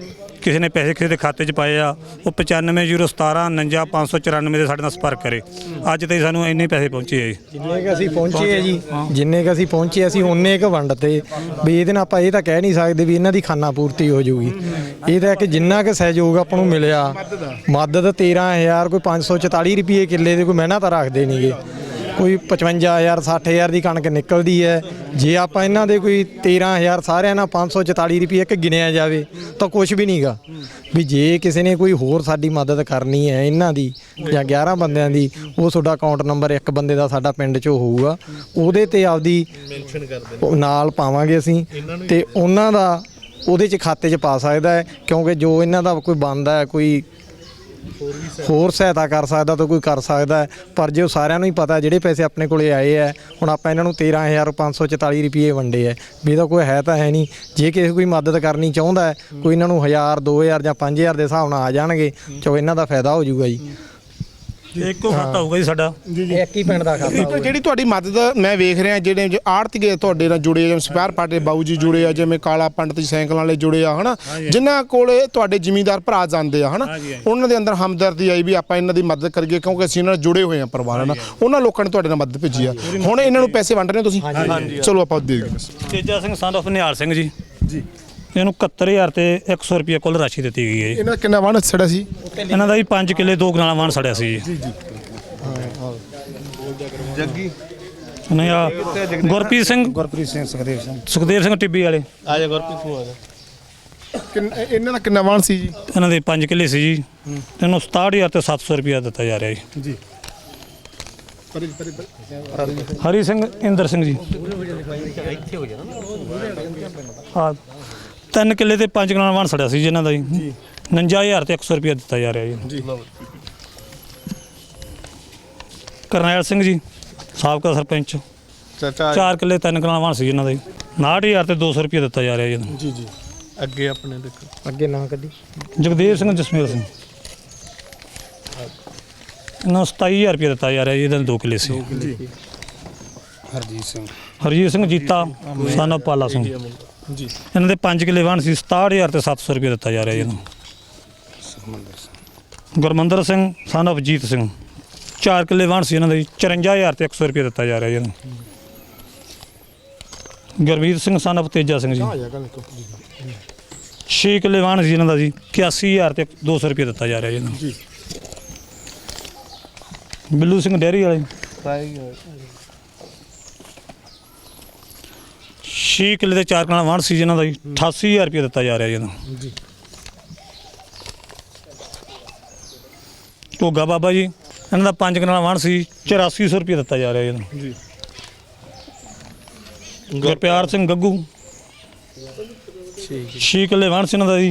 Speaker 2: ਕਿਸੇ ਨੇ ਪੈਸੇ ਕਿਸੇ ਦੇ ਖਾਤੇ 'ਚ ਪਾਏ ਆ ਉਹ 950117 594 ਦੇ ਸਾਡੇ ਨਾਲ ਸੰਪਰਕ ਕਰੇ। ਅੱਜ ਤਾਈਂ ਸਾਨੂੰ ਇੰਨੇ ਪੈਸੇ ਪਹੁੰਚੇ ਆ ਜੀ।
Speaker 8: ਜਿੰਨੇ ਕ ਅਸੀਂ ਪਹੁੰਚੇ ਆ ਜੀ ਜਿੰਨੇ ਕ ਅਸੀਂ ਪਹੁੰਚੇ ਅਸੀਂ ਉਹਨੇ ਕ ਵੰਡ ਤੇ। ਵੀ ਇਹਦੇ ਨਾਲ ਆਪਾਂ ਇਹ ਤਾਂ ਕਹਿ ਨਹੀਂ ਸਕਦੇ ਵੀ ਇਹਨਾਂ ਦੀ ਖਾਨਾ ਪੂਰਤੀ ਹੋ ਜਾਊਗੀ। ਇਹ ਤਾਂ ਕਿ ਜਿੰਨਾ ਕ ਸਹਿਯੋਗ ਆਪਾਂ ਨੂੰ ਮਿਲਿਆ ਮਦਦ 13000 ਕੋਈ 544 ਰੁਪਏ ਕਿੱਲੇ ਦੇ ਕੋਈ ਮਹਿਨਾ ਤਾਂ ਰੱਖਦੇ ਨਹੀਂਗੇ ਕੋਈ 55000 60000 ਦੀ ਕਣਕ ਨਿਕਲਦੀ ਹੈ। ਜੇ ਆਪਾਂ ਇਹਨਾਂ ਦੇ ਕੋਈ 13000 ਸਾਰਿਆਂ ਨਾਲ 544 ਰੁਪਏ ਇੱਕ ਗਿਣਿਆ ਜਾਵੇ ਤਾਂ ਕੁਝ ਵੀ ਨਹੀਂਗਾ ਵੀ ਜੇ ਕਿਸੇ ਨੇ ਕੋਈ ਹੋਰ ਸਾਡੀ ਮਦਦ ਕਰਨੀ ਹੈ ਇਹਨਾਂ ਦੀ ਜਾਂ 11 ਬੰਦਿਆਂ ਦੀ ਉਹ ਤੁਹਾਡਾ ਅਕਾਊਂਟ ਨੰਬਰ ਇੱਕ ਬੰਦੇ ਦਾ ਸਾਡਾ ਪਿੰਡ 'ਚ ਹੋਊਗਾ। ਉਹਦੇ ਤੇ ਆਪਦੀ ਉਹ ਨਾਲ ਪਾਵਾਂਗੇ ਅਸੀਂ ਤੇ ਉਹਨਾਂ ਦਾ ਉਹਦੇ 'ਚ ਖਾਤੇ 'ਚ ਪਾ ਸਕਦਾ ਹੈ ਕਿਉਂਕਿ ਜੋ ਇਹਨਾਂ ਦਾ ਕੋਈ ਬੰਦਾ ਹੈ ਕੋਈ ਹੋਰ ਸਹਾਇਤਾ ਕਰ ਸਕਦਾ ਤਾਂ ਕੋਈ ਕਰ ਸਕਦਾ। ਪਰ ਜੇ ਉਹ ਸਾਰਿਆਂ ਨੂੰ ਹੀ ਪਤਾ ਜਿਹੜੇ ਪੈਸੇ ਆਪਣੇ ਕੋਲੇ ਆਏ ਆ ਹੁਣ ਆਪਾਂ ਇਹਨਾਂ ਨੂੰ 13544 ਰੁਪਏ ਵੰਡੇ ਆ ਵੀ ਇਹਦਾ ਕੋਈ ਹੈ ਤਾਂ ਹੈ ਨਹੀਂ ਜੇ ਕਿਸੇ ਕੋਈ ਮਦਦ ਕਰਨੀ ਚਾਹੁੰਦਾ ਕੋਈ ਇਹਨਾਂ ਨੂੰ 1000 2000 ਜਾਂ 5000 ਦੇ ਹਿਸਾਬ ਨਾਲ ਆ ਜਾਣਗੇ ਚੋ ਇਹਨਾਂ ਦਾ ਫਾਇਦਾ ਹੋ ਜਾਊਗਾ ਜੀ
Speaker 2: ਇੱਕੋ ਖਾਤਾ ਹੋਊਗਾ ਜੀ ਸਾਡਾ।
Speaker 8: ਇੱਕ ਹੀ ਪਿੰਡ ਦਾ ਖਾਤਾ
Speaker 1: ਤਾਂ ਜਿਹੜੀ ਤੁਹਾਡੀ ਮਦਦ ਮੈਂ ਵੇਖ ਰਿਹਾ ਜਿਹੜੇ ਆੜਤੀਏ ਤੁਹਾਡੇ ਨਾਲ ਜੁੜੇ ਆ, ਜਿਵੇਂ ਸਪੈਰ ਪਾਰਟ ਬਾਊ ਜੀ ਜੁੜੇ ਆ ਜਿਵੇਂ ਕਾਲਾ ਪੰਡਤ ਜੀ ਸਾਈਕਲ ਵਾਲੇ ਜੁੜੇ ਆ ਹਨਾ? ਜਿਨ੍ਹਾਂ ਕੋਲੇ ਤੁਹਾਡੇ ਜ਼ਿਮੀਂਦਾਰ ਭਰਾ ਜਾਂਦੇ ਆ ਹਨਾ? ਉਹਨਾਂ ਦੇ ਅੰਦਰ ਹਮਦਰਦੀ ਆਈ ਵੀ ਆਪਾਂ ਇਹਨਾਂ ਦੀ ਮਦਦ ਕਰੀਏ ਕਿਉਂਕਿ ਅਸੀਂ ਇਹਨਾਂ ਨਾਲ ਜੁੜੇ ਹੋਏ ਆ ਪਰਿਵਾਰਾਂ ਨਾਲ ਉਹਨਾਂ ਲੋਕਾਂ ਨੇ ਤੁਹਾਡੇ ਨਾਲ ਮਦਦ ਭੇਜੀ ਆ। ਹੁਣ ਇਹਨਾਂ ਨੂੰ ਪੈਸੇ ਵੰਡ ਰਹੇ ਹੋ ਤੁਸੀਂ? ਚਲੋ ਆਪਾਂ ਦੇ ਦਿਓ
Speaker 2: ਤੇਜਾ ਸਿੰਘ ਸੰਦ of ਨਿਹਾਲ ਸਿੰਘ ਜੀ। ਜੀ। ਇਹਨੂੰ 71000 ਤੇ 100 ਰੁਪਏ ਕੁੱਲ ਰਾਸ਼ੀ ਦਿੱਤੀ ਗਈ ਹੈ ਜੀ।
Speaker 1: ਇਹਨਾਂ ਕਿੰਨਾ ਵਣ ਛੜਾ ਸੀ?
Speaker 2: ਇਹਨਾਂ ਦਾ ਵੀ 5 ਕਿੱਲੇ ਦੋ ਕਨਾਲਾਂ ਵਾਣ ਸੜਿਆ ਸੀ ਜੀ।
Speaker 3: ਜੱਗੀ।
Speaker 2: ਨਹੀਂ ਆ ਗੁਰਪ੍ਰੀਤ ਸਿੰਘ
Speaker 9: ਗੁਰਪ੍ਰੀਤ ਸਿੰਘ ਸੁਖਦੇਵ ਸਿੰਘ।
Speaker 2: ਸੁਖਦੇਵ ਸਿੰਘ ਟਿੱਬੀ ਵਾਲੇ।
Speaker 3: ਆ ਜਾ ਗੁਰਪ੍ਰੀਤ ਤੂੰ ਆ ਜਾ।
Speaker 1: ਕਿੰਨ- ਇਹਨਾਂ ਦਾ ਕਿੰਨਾ ਵਣ ਸੀ ਜੀ?
Speaker 2: ਇਹਨਾਂ ਦੇ 5 ਕਿੱਲੇ ਸੀ ਜੀ। ਇਹਨੂੰ 67000 ਤੇ 700 ਰੁਪਏ ਦਿੱਤਾ ਜਾ ਰਿਹਾ ਜੀ।
Speaker 1: ਜੀ।
Speaker 2: ਹਰੀ ਸਿੰਘ ਇੰਦਰ ਸਿੰਘ ਜੀ। ਹਾਂ ਤਿੰਨ ਕਿੱਲੇ ਤੇ ਪੰਜ ਕਨਾਲ ਵਾਣ ਸੜਿਆ ਸੀ ਜੀ ਇਹਨਾਂ ਦਾ ਜੀ। 59000 ਤੇ 100 ਰੁਪਏ ਦਿੱਤਾ ਜਾ ਰਿਹਾ ਜੀ। ਕਰਨੈਲ ਸਿੰਘ ਜੀ ਸਾਬਕਾ ਸਰਪੰਚ।
Speaker 3: ਚਾਚਾ।
Speaker 2: ਚਾਰ ਕਿੱਲੇ ਤਿੰਨ ਕਨਾਲ ਵਾਣ ਸੀ ਇਹਨਾਂ ਦੇ 69000 ਤੇ 200 ਰੁਪਏ ਦਿੱਤਾ ਜਾ ਰਿਹਾ ਜੀ।
Speaker 1: ਜੀ ਜੀ।
Speaker 3: ਅੱਗੇ ਆਪਣੇ ਦੇਖੋ।
Speaker 8: ਅੱਗੇ ਨਾ ਕੱਢੀ।
Speaker 2: ਜਗਦੇਵ ਸਿੰਘ ਜਸਮੇਲ ਸਿੰਘ। ਨੂੰ 27000 ਰੁਪਏ ਦਿੱਤਾ ਜਾ ਰਿਹਾ ਜੀ ਇਹਨਾਂ ਦੇ ਦੋ ਕਿੱਲੇ ਸੀ।
Speaker 1: ਹਰਜੀਤ ਸਿੰਘ।
Speaker 2: ਹਰਜੀਤ ਸਿੰਘ ਜੀਤਾ ਸਾਨਾ ਪਾਲਾ ਸਿੰਘ।
Speaker 1: ਜੀ।
Speaker 2: ਇਹਨਾਂ ਦੇ 5 ਕਿੱਲੇ ਵਾਣ ਸੀ 67000 ਤੇ 700 ਰੁਪਏ ਦਿੱਤਾ ਜਾ ਰਿਹਾ ਜੀ ਇਹਨਾਂ ਗੁਰਮੰਦਰ ਸਿੰਘ son of ਜੀਤ ਸਿੰਘ। ਚਾਰ ਕਿੱਲੇ ਵਾਣ ਸੀ ਇਹਨਾਂ ਦੇ 54000 ਤੇ 100 ਰੁਪਏ ਦਿੱਤਾ ਜਾ ਰਿਹਾ ਜੀ ਇਹਨਾਂ। Gurmeet Singh son of Teja Singh ji.
Speaker 1: ਆ ਜਾ ਗੱਲ ਕੋ
Speaker 2: 6 ਕਿੱਲੇ ਵਾਣ ਸੀ ਇਹਨਾਂ ਦਾ ਜੀ 81000 ਤੇ 200 ਰੁਪਏ ਦਿੱਤਾ ਜਾ ਰਿਹਾ ਜੀ ਇਹਨਾਂ। ਨੂੰ
Speaker 1: ਜੀ।
Speaker 2: ਬਿੱਲੂ ਸਿੰਘ ਡੈਰੀ ਵਾਲੇ। 6 ਕਿੱਲੇ ਦੇ ਚਾਰ ਕਨਾਲ ਵਾਣ ਸੀ ਜਿਹਨਾਂ ਦਾ ਜੀ। 88000 ਰੁਪਏ ਦਿੱਤਾ ਜਾ ਰਿਹਾ ਜੀ ਇਹਨਾਂ ਨੂੰ।
Speaker 1: ਜੀ।
Speaker 2: ਘੋਗਾ ਬਾਬਾ ਜੀ ਇਹਨਾਂ ਦਾ ਪੰਜ ਕਨਾਲ ਵਾਣ ਸੀ 8400 ਰੁਪਏ ਦਿੱਤਾ ਜਾ ਰਿਹਾ ਜੀ ਇਹਨਾਂ
Speaker 1: ਜੀ।
Speaker 2: ਗੁਰਪਿਆਰ ਸਿੰਘ ਗੱਗੂ 6 ਕਿੱਲੇ ਵਾਣ ਸੀ ਇਹਨਾਂ ਦਾ ਜੀ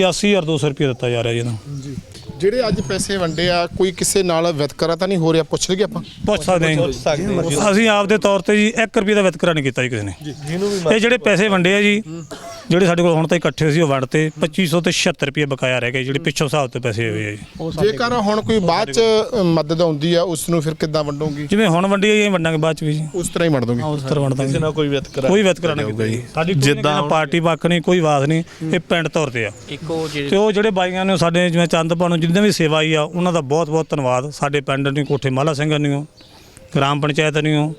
Speaker 2: 81200 ਰੁਪਏ ਦਿੱਤਾ ਜਾ ਰਿਹਾ ਜੀ ਇਹਨਾਂ ਨੂੰ।
Speaker 1: ਜੀ। ਜਿਹੜੇ ਅੱਜ ਪੈਸੇ ਵੰਡੇ ਆ ਕੋਈ ਕਿਸੇ ਨਾਲ ਵਿਤਕਰਾ ਤਾਂ ਨਹੀਂ ਹੋ ਰਿਹਾ? ਪੁੱਛ ਲਈਏ ਆਪਾਂ।
Speaker 2: ਪੁੱਛ ਸਕਦੇ ਹਾਂ ਅਸੀਂ ਆਪਦੇ ਤੌਰ ਤੇ ਜੀ 1 ਰੁਪਏ ਦਾ ਵਿਤਕਰਾ ਨਹੀਂ ਕੀਤਾ ਜੀ ਕਿਸੇ ਨੇ। ਇਹ ਜਿਹੜੇ ਪੈਸੇ ਵੰਡੇ ਆ ਜੀ ਜਿਹੜੇ ਸਾਡੇ ਕੋਲ ਹੁਣ ਤੱਕ ਇਕੱਠੇ ਸੀ ਉਹ ਵੰਡਤੇ 2500 ਤੇ 76 ਰੁਪਏ ਬਕਾਇਆ ਰਹਿ ਗਏ ਜਿਹੜੇ ਪਿੱਛੋਂ ਹਿਸਾਬ ਤੇ ਪੈਸੇ ਹੋਏ ਆ ਜੀ।
Speaker 1: ਜੇਕਰ ਹੁਣ ਕੋਈ ਬਾਅਦ ਚ ਮਦਦ ਆਉਂਦੀ ਆ ਉਸ ਨੂੰ ਫਿਰ ਕਿੱਦਾਂ ਵੰਡੋਗੇ?
Speaker 2: ਜਿਵੇਂ ਹੁਣ ਵੰਡੀ ਜੀ ਵੰਡਾਂਗੇ ਬਾਅਦ ਚ ਵੀ ਜੀ।
Speaker 1: ਉਸ ਤਰ੍ਹਾਂ ਹੀ ਵੰਡ ਦੋਗੇ
Speaker 2: ਉਸ ਤਰ੍ਹਾਂ ਵੰਡ ਦਾਂਗੇ
Speaker 3: ਨਾ ਕੋਈ ਵਿਤਕਰਾ
Speaker 2: ਕੋਈ ਵਿਤਕਰਾ ਨਹੀਂ ਕੀਤਾ ਜੀ। ਸਾਡੀ ਜਿੱਦਾਂ ਪਾਰਟੀ ਪੱਖ ਨਹੀਂ ਕੋਈ ਵਾਦ ਨਹੀਂ ਇਹ ਪਿੰਡ ਤੌਰ ਤੇ ਆ।
Speaker 5: ਇੱਕੋ
Speaker 2: ਤੇ ਉਹ ਜਿਹੜੇ ਬਾਈਆਂ ਨੇ ਸਾਡੇ ਜਿਵੇਂ ਚੰਦਪਾਲ ਨੂੰ ਜਿੰਨੇ ਵੀ ਸੇਵਾ ਆਈ ਆ ਉਹਨਾਂ ਦਾ ਬਹੁਤ ਬਹੁਤ ਧੰਨਵਾਦ। ਸਾਡੇ ਪਿੰਡ ਨੂੰ ਕੋਠੇ ਮਾਲਾ ਸਿੰਘ ਨੂੰ ਗ੍ਰਾਮ ਪੰਚਾਇਤ ਨੂੰ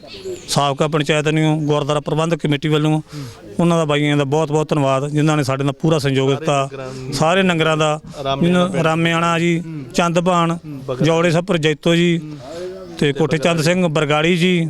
Speaker 2: ਸਾਬਕਾ ਪੰਚਾਇਤ ਨੂੰ ਗੁਰਦੁਆਰਾ ਪ੍ਰਬੰਧਕ ਕਮੇਟੀ ਵੱਲੋਂ ਉਹਨਾਂ ਦਾ ਬਾਈਆਂ ਦਾ ਬਹੁਤ ਬਹੁਤ ਧੰਨਵਾਦ ਜਿਨ੍ਹਾਂ ਨੇ ਸਾਡੇ ਨਾਲ ਪੂਰਾ ਸਹਿਯੋਗ ਦਿੱਤਾ। ਸਾਰੇ ਨੰਗਰਾਂ ਦਾ ਰਾਮਿਆਣਾ ਜੀ ਚੰਦਪਾਨ ਜੌੜੇ ਸੱਪਰ ਜੈਤੋ ਜੀ ਤੇ ਕੋਠੇ ਚੰਦ ਸਿੰਘ ਬਰਗਾੜੀ ਜੀ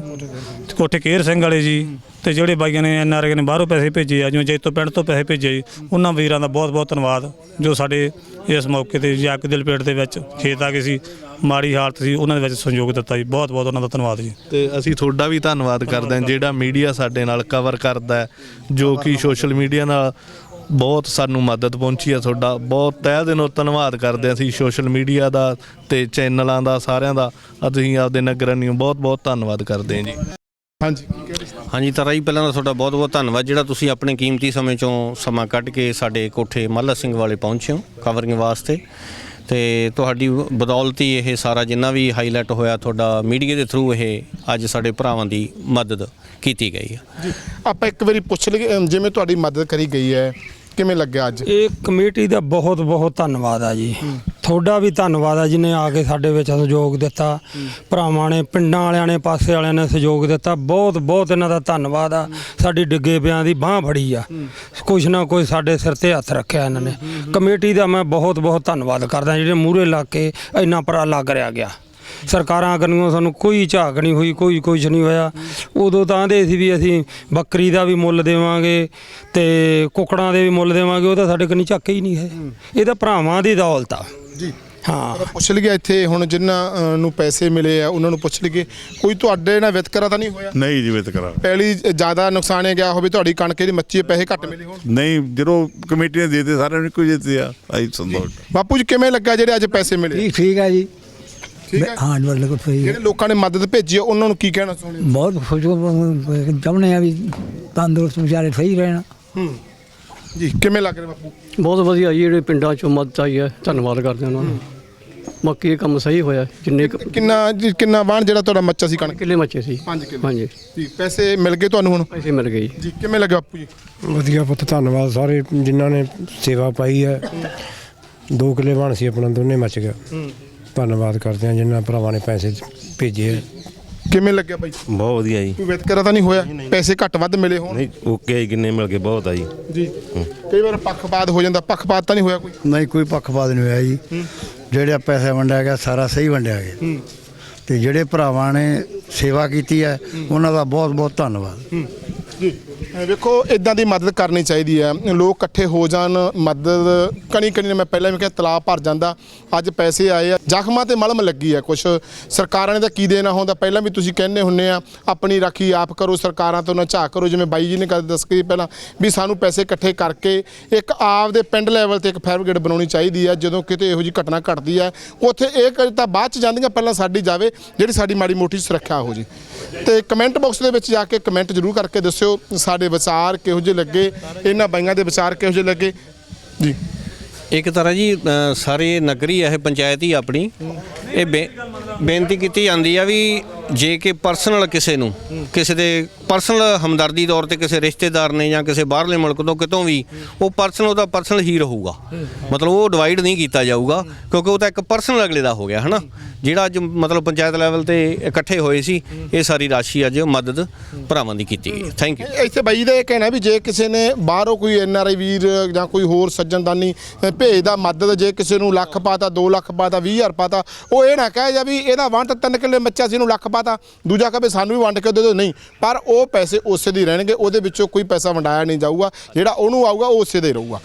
Speaker 2: ਕੋਠੇ ਕੇਰ ਸਿੰਘ ਵਾਲੇ ਜੀ। ਤੇ ਜਿਹੜੇ ਬਾਈਆਂ ਨੇ ਐਨ ਆਰ ਆਈ ਨੇ ਬਾਹਰੋਂ ਪੈਸੇ ਭੇਜੇ ਆ ਜਿਵੇਂ ਜੈਤੋ ਪਿੰਡ ਤੋਂ ਪੈਸੇ ਭੇਜੇ ਜੀ ਉਹਨਾਂ ਵੀਰਾਂ ਦਾ ਬਹੁਤ ਬਹੁਤ ਧੰਨਵਾਦ ਜੋ ਸਾਡੇ ਇਸ ਮੌਕੇ ਤੇ ਜੱਗ ਦਿਲਪੇਟ ਦੇ ਵਿੱਚ ਖੇਤ ਆ ਗਏ ਸੀ ਮਾੜੀ ਹਾਲਤ ਸੀ ਉਹਨਾਂ ਦੇ ਵਿੱਚ ਸਹਿਯੋਗ ਦਿੱਤਾ ਜੀ ਬਹੁਤ ਬਹੁਤ ਉਹਨਾਂ ਦਾ ਧੰਨਵਾਦ ਜੀ।
Speaker 3: ਤੇ ਅਸੀਂ ਤੁਹਾਡਾ ਵੀ ਧੰਨਵਾਦ ਕਰਦੇ ਹਾਂ ਜਿਹੜਾ ਮੀਡੀਆ ਸਾਡੇ ਨਾਲ ਕਵਰ ਕਰਦਾ ਹੈ ਜੋ ਕਿ ਸੋਸ਼ਲ ਮੀਡੀਆ ਨਾਲ ਬਹੁਤ ਸਾਨੂੰ ਮਦਦ ਪਹੁੰਚੀ ਆ ਤੁਹਾਡਾ ਬਹੁਤ ਤਹਿ ਦਿਲੋਂ ਧੰਨਵਾਦ ਕਰਦੇ ਹਾਂ ਅਸੀਂ ਸੋਸ਼ਲ ਮੀਡੀਆ ਦਾ ਤੇ ਚੈਨਲਾਂ ਦਾ ਸਾਰਿਆਂ ਦਾ ਅਸੀਂ ਆਪਦੇ ਨਗਰਾਂ ਨੂੰ ਬਹੁਤ ਬਹੁਤ ਧੰਨਵਾਦ ਕਰਦੇ ਹਾਂ ਜੀ।
Speaker 1: ਹਾਂਜੀ। ਕੀ ਕਹਿ ਰਹੇ ਸੀ?
Speaker 5: ਹਾਂਜੀ ਤਾਂ ਰਾਈ ਪਹਿਲਾਂ ਤਾਂ ਤੁਹਾਡਾ ਬਹੁਤ ਬਹੁਤ ਧੰਨਵਾਦ ਜਿਹੜਾ ਤੁਸੀਂ ਆਪਣੇ ਕੀਮਤੀ ਸਮੇਂ ਚੋਂ ਸਮਾਂ ਕੱਢ ਕੇ ਸਾਡੇ ਕੋਠੇ ਮਾਲਾ ਸਿੰਘ ਵਾਲੇ ਪਹੁੰਚੇ ਹੋ ਕਵਰਿੰਗ ਵਾਸਤੇ। ਤੇ ਤੁਹਾਡੀ ਬਦੌਲਤ ਹੀ ਇਹ ਸਾਰਾ ਜਿੰਨਾ ਵੀ ਹਾਈਲਾਈਟ ਹੋਇਆ ਤੁਹਾਡਾ ਮੀਡੀਆ ਦੇ ਥਰੂ ਇਹ ਅੱਜ ਸਾਡੇ ਭਰਾਵਾਂ ਦੀ ਮਦਦ ਕੀਤੀ ਗਈ ਹੈ
Speaker 1: ਆਪਾਂ ਇੱਕ ਵਾਰੀ ਪੁੱਛ ਲਈਏ ਜਿਵੇਂ ਤੁਹਾਡੀ ਮਦਦ ਕਰੀ ਗਈ ਹੈ ਕਿਵੇਂ ਲੱਗਿਆ ਅੱਜ?
Speaker 9: ਇਹ ਕਮੇਟੀ ਦਾ ਬਹੁਤ ਬਹੁਤ ਧੰਨਵਾਦ ਆ ਜੀ। ਤੁਹਾਡਾ ਵੀ ਧੰਨਵਾਦ ਆ ਜਿਨੇ ਆ ਕੇ ਸਾਡੇ ਵਿੱਚ ਸਹਿਯੋਗ ਦਿੱਤਾ। ਭਰਾਵਾਂ ਨੇ, ਪਿੰਡਾਂ ਵਾਲਿਆਂ ਨੇ, ਪਾਸੇ ਵਾਲਿਆਂ ਨੇ ਸਹਿਯੋਗ ਦਿੱਤਾ। ਬਹੁਤ ਬਹੁਤ ਇਹਨਾਂ ਦਾ ਧੰਨਵਾਦ ਆ। ਸਾਡੀ ਡਿੱਗੇ ਪਿਆਂ ਦੀ ਬਾਹ ਫੜੀ ਆ। ਕੁਛ ਨਾ ਕੁਛ ਸਾਡੇ ਸਿਰ ਤੇ ਹੱਥ ਰੱਖਿਆ ਇਹਨਾਂ ਨੇ। ਕਮੇਟੀ ਦਾ ਮੈਂ ਬਹੁਤ ਬਹੁਤ ਧੰਨਵਾਦ ਕਰਦਾ ਜਿਹੜੇ ਮੂਹਰੇ ਲਾ ਕੇ ਇੰਨਾ ਉਪਰਾਲਾ ਕਰਿਆ ਗਿਆ। ਸਰਕਾਰਾਂ ਕਰਨੀਆਂ ਸਾਨੂੰ ਕੋਈ ਝਾਕ ਨਹੀਂ ਹੋਈ, ਕੋਈ ਕੁਝ ਨਹੀਂ ਹੋਇਆ। ਉਦੋਂ ਤਾਂ ਆਂਦੇ ਸੀ ਵੀ ਅਸੀਂ ਬੱਕਰੀ ਦਾ ਵੀ ਮੁੱਲ ਦੇਵਾਂਗੇ ਤੇ ਕੁਕੜਾਂ ਦੇ ਵੀ ਮੁੱਲ ਦੇਵਾਂਗੇ, ਉਹ ਤਾਂ ਸਾਡੇ ਕੋਲ ਨਹੀਂ ਝੱਕ ਹੀ ਨਹੀਂ ਹੈ। ਇਹ ਤਾਂ ਭਰਾਵਾਂ ਦੀ ਦੌਲਤ ਆ।
Speaker 1: ਜੀ।
Speaker 9: ਹਾਂ।
Speaker 1: ਪੁੱਛ ਲਈਏ ਇੱਥੇ ਹੁਣ ਜਿਨ੍ਹਾਂ ਨੂੰ ਪੈਸੇ ਮਿਲੇ ਆ ਉਹਨਾਂ ਨੂੰ ਪੁੱਛ ਲਈਏ। ਕੋਈ ਤੁਹਾਡੇ ਨਾਲ ਵਿਤਕਰਾ ਤਾਂ ਨਹੀਂ ਹੋਇਆ?
Speaker 10: ਨਹੀਂ ਜੀ ਵਿਤਕਰਾ।
Speaker 1: ਪਹਿਲੀ ਜ਼ਿਆਦਾ ਨੁਕਸਾਨੇ ਗਿਆ ਹੋਵੇ ਤੁਹਾਡੀ ਕਣਕ ਦੀ ਮੱਚੀ ਹੈ, ਪੈਸੇ ਘੱਟ ਮਿਲੇ ਹੋਣ।
Speaker 10: ਨਹੀਂ ਜਦੋਂ ਕਮੇਟੀ ਨੇ ਦੇ ਦਿੱਤੇ ਸਾਰਿਆਂ ਨੂੰ ਕੋਈ ਦਿੱਤੇ ਆ। ਆਈ ਸੰਤੋਸ਼
Speaker 1: ਬਾਪੂ ਜੀ ਕਿਵੇਂ ਲੱਗਾ ਜਿਹੜੇ ਅੱਜ ਪੈਸੇ ਮਿਲੇ?
Speaker 11: ਠੀਕ ਠੀਕ ਹੈ ਜੀ।
Speaker 1: ਠੀਕ ਹੈ
Speaker 11: ਹਾਂ ਬਿਲਕੁਲ ਸਹੀ ਹੈ
Speaker 1: ਜਿਹੜੇ ਲੋਕਾਂ ਨੇ ਮਦਦ ਭੇਜੀ ਹੈ ਉਹਨਾਂ ਨੂੰ ਕੀ ਕਹਿਣਾ ਚਾਹੁੰਦੇ ਹੋ?
Speaker 11: ਬਹੁਤ ਖੁਸ਼ ਚਾਹੁੰਦੇ ਆ ਵੀ ਤੰਦਰੁਸਤ ਵਿਚਾਰੇ ਸਹੀ ਰਹਿਣ।
Speaker 1: ਹੂੰ। ਜੀ ਕਿਵੇਂ ਲੱਗ ਰਿਹਾ ਬਾਪੂ?
Speaker 12: ਬਹੁਤ ਵਧੀਆ ਜੀ ਜਿਹੜੇ ਪਿੰਡਾਂ ਚੋਂ ਮਦਦ ਆਈ ਹੈ ਧੰਨਵਾਦ ਕਰਦੇ ਹਾਂ ਉਹਨਾਂ ਨੂੰ। ਬਾਕੀ ਇਹ ਕੰਮ ਸਹੀ ਹੋਇਆ ਜਿੰਨੇ ਕੁ
Speaker 1: ਕਿੰਨਾ ਜੀ, ਕਿੰਨਾ ਵਾਣ ਜਿਹੜਾ ਤੁਹਾਡਾ ਮੱਚਾ ਸੀ ਕਣਕ?
Speaker 12: ਕਿੱਲੇ ਮੱਚੇ ਸੀ।
Speaker 1: 5 ਕਿਲੋ।
Speaker 12: ਹਾਂਜੀ।
Speaker 1: ਜੀ ਪੈਸੇ ਮਿਲ ਗਏ ਤੁਹਾਨੂੰ ਹੁਣ?
Speaker 12: ਪੈਸੇ ਮਿਲ ਗਏ ਜੀ।
Speaker 1: ਜੀ ਕਿਵੇਂ ਲੱਗਾ ਬਾਪੂ ਜੀ?
Speaker 6: ਵਧੀਆ ਪੁੱਤ ਧੰਨਵਾਦ। ਸਾਰੇ ਜਿਨ੍ਹਾਂ ਨੇ ਸੇਵਾ ਪਾਈ ਹੈ ਦੋ ਕਿੱਲੇ ਬਣ ਸੀ ਆਪਣਾ ਦੋਨੇ ਮੱਚ ਗਿਆ ਧੰਨਵਾਦ ਕਰਦੇ ਹਾਂ ਜਿਨ੍ਹਾਂ ਭਰਾਵਾਂ ਨੇ ਪੈਸੇ ਭੇਜੇ।
Speaker 1: ਕਿਵੇਂ ਲੱਗਿਆ ਬਾਈ?
Speaker 13: ਬਹੁਤ ਵਧੀਆ ਜੀ।
Speaker 1: ਕੋਈ ਵਿਤਕਰਾ ਤਾਂ ਨਹੀਂ ਹੋਇਆ? ਪੈਸੇ ਘੱਟ ਵੱਧ ਮਿਲੇ ਹੋਣ।
Speaker 13: ਨਹੀਂ ਓਕੇ ਕਿੰਨੇ ਮਿਲ ਗਏ ਬਹੁਤ ਆ ਜੀ।
Speaker 1: ਜੀ। ਕਈ ਵਾਰ ਪੱਖਪਾਤ ਹੋ ਜਾਂਦਾ ਪੱਖਪਾਤ ਤਾਂ ਨਹੀਂ ਹੋਇਆ ਕੋਈ?
Speaker 11: ਨਹੀਂ ਕੋਈ ਪੱਖਪਾਤ ਨਹੀਂ ਹੋਇਆ ਜੀ। ਜਿਹੜੇ ਪੈਸੇ ਵੰਡਿਆ ਗਿਆ ਸਾਰਾ ਸਹੀ ਵੰਡਿਆ ਗਿਆ। ਤੇ ਜਿਹੜੇ ਭਰਾਵਾਂ ਨੇ ਸੇਵਾ ਕੀਤੀ ਹੈ ਉਹਨਾਂ ਦਾ ਬਹੁਤ ਬਹੁਤ ਧੰਨਵਾਦ
Speaker 1: ਜੀ। ਵੇਖੋ ਇਦਾਂ ਦੀ ਮਦਦ ਕਰਨੀ ਚਾਹੀਦੀ ਹੈ। ਲੋਕ ਇਕੱਠੇ ਹੋ ਜਾਣ, ਮਦਦ ਕਣੀ ਕਣੀ ਨੇ ਮੈਂ ਪਹਿਲਾਂ ਵੀ ਕਿਹਾ ਤਲਾਬ ਭਰ ਜਾਂਦਾ। ਅੱਜ ਪੈਸੇ ਆਏ ਆ, ਜ਼ਖਮਾਂ ਤੇ ਮਲਮ ਲੱਗੀ ਹੈ ਕੁਝ ਸਰਕਾਰਾਂ ਨੇ ਤਾਂ ਕੀ ਦੇਣਾ ਹੁੰਦਾ? ਪਹਿਲਾਂ ਵੀ ਤੁਸੀਂ ਕਹਿੰਦੇ ਹੁੰਨੇ ਆ, ਆਪਣੀ ਰਾਖੀ ਆਪ ਕਰੋ, ਸਰਕਾਰਾਂ ਤੋਂ ਨਾ ਝਾਕ ਕਰੋ, ਜਿਵੇਂ ਬਾਈ ਜੀ ਨੇ ਕਦੇ ਦੱਸ ਕੇ ਪਹਿਲਾਂ, ਵੀ ਸਾਨੂੰ ਪੈਸੇ ਇਕੱਠੇ ਕਰਕੇ ਇੱਕ ਆਪ ਦੇ ਪਿੰਡ ਲੈਵਲ ਤੇ ਇੱਕ ਫਾਇਰ ਬ੍ਰਿਗੇਡ ਬਣਾਉਣੀ ਚਾਹੀਦੀ ਹੈ ਜਦੋਂ ਕਿਤੇ ਇਹੋ ਜਿਹੀ ਘਟਨਾ ਘਟਦੀ ਹੈ ਉੱਥੇ ਇਹ ਤਾਂ ਬਾਅਦ ਚ ਜਾਂਦੀਆਂ ਪਹਿਲਾਂ ਸਾਡੀ ਜਾਵੇ, ਜਿਹੜੀ ਸਾਡੀ ਮਾੜੀ ਮੋਟੀ ਸੁਰੱਖਿਆ ਹੋ ਜੀ। ਤੇ ਕਮੈਂਟ ਬਾਕਸ ਦੇ ਵਿੱਚ ਜਾ ਕੇ ਕਮੈਂਟ ਜ਼ਰੂਰ ਕਰਕੇ ਦੱਸਿਓ। ਸਾਡੇ ਵਿਚਾਰ ਕਿਹੋ ਜਿਹੇ ਲੱਗੇ ਇਹਨਾਂ ਬਾਈਆਂ ਦੇ ਵਿਚਾਰ ਕਿਹੋ ਜਿਹੇ ਲੱਗੇ? ਜੀ।
Speaker 5: ਇੱਕ ਤਰ੍ਹਾਂ ਜੀ ਅ, ਸਾਰੇ ਨਗਰੀ ਇਹ ਪੰਚਾਇਤ ਹੀ ਆਪਣੀ। ਇਹ ਬੇ- ਬੇਨਤੀ ਕੀਤੀ ਜਾਂਦੀ ਆ ਵੀ ਜੇ ਕਿ ਪਰਸਨਲ ਕਿਸੇ ਨੂੰ ਕਿਸੇ ਦੇ ਪਰਸਨਲ ਹਮਦਰਦੀ ਤੌਰ ਤੇ ਕਿਸੇ ਰਿਸ਼ਤੇਦਾਰ ਨੇ ਜਾਂ ਕਿਸੇ ਬਾਹਰਲੇ ਮੁਲਕ ਤੋਂ ਕਿਤੋਂ ਵੀ ਉਹ ਪਰਸਨਲ ਉਹਦਾ ਪਰਸਨਲ ਹੀ ਰਹੂਗਾ। ਮਤਲਬ ਉਹ ਡਿਵਾਈਡ ਨਹੀਂ ਕੀਤਾ ਜਾਊਗਾ ਕਿਉਂਕਿ ਉਹ ਤਾਂ ਇੱਕ ਪਰਸਨਲ ਅਗਲੇ ਦਾ ਹੋ ਗਿਆ ਹਨਾ? ਜਿਹੜਾ ਅੱਜ ਮਤਲਬ ਪੰਚਾਇਤ ਲੈਵਲ ਤੇ ਇਕੱਠੇ ਹੋਏ ਸੀ ਇਹ ਸਾਰੀ ਰਾਸ਼ੀ ਅੱਜ ਮਦਦ ਭਰਾਵਾਂ ਦੀ ਕੀਤੀ ਗਈ ਥੈਂਕ ਯੂ
Speaker 1: ਇੱਥੇ ਬਾਈ ਦਾ ਇਹ ਕਹਿਣਾ ਵੀ ਜੇ ਕਿਸੇ ਨੇ ਬਾਹਰੋਂ ਕੋਈ ਐਨ ਆਰ ਆਈ ਵੀਰ ਜਾਂ ਕੋਈ ਹੋਰ ਸੱਜਣਦਾਨੀ ਅ, ਭੇਜਦਾ ਮਦਦ ਜੇ ਕਿਸੇ ਨੂੰ ਲੱਖ ਪਾਤਾ 2 ਲੱਖ ਪਾਤਾ 20000 ਪਾਤਾ ਉਹ ਇਹ ਨਾ ਕਹੇ ਜਾ ਵੀ ਇਹਦਾ ਵੰਡ ਤਿੰਨ ਕਿੱਲੇ ਮੱਚਾ ਸੀ ਇਹਨੂੰ ਲੱਖ ਪਾ ਤਾਂ ਦੂਜਾ ਕਹੇ ਸਾਨੂੰ ਵੀ ਵੰਡ ਕੇ ਦੇ ਦਿਓ। ਨਹੀਂ, ਪਰ ਉਹ ਪੈਸੇ ਉਸੇ ਦੇ ਰਹਿਣਗੇ, ਉਹਦੇ ਵਿੱਚੋਂ ਕੋਈ ਪੈਸਾ ਵੰਡਾਇਆ ਨਹੀਂ ਜਾਊਗਾ। ਜਿਹੜਾ ਉਹਨੂੰ ਆਊਗਾ, ਉਹ ਉਸੇ ਦੇ ਹੀ ਰਹੂਗਾ।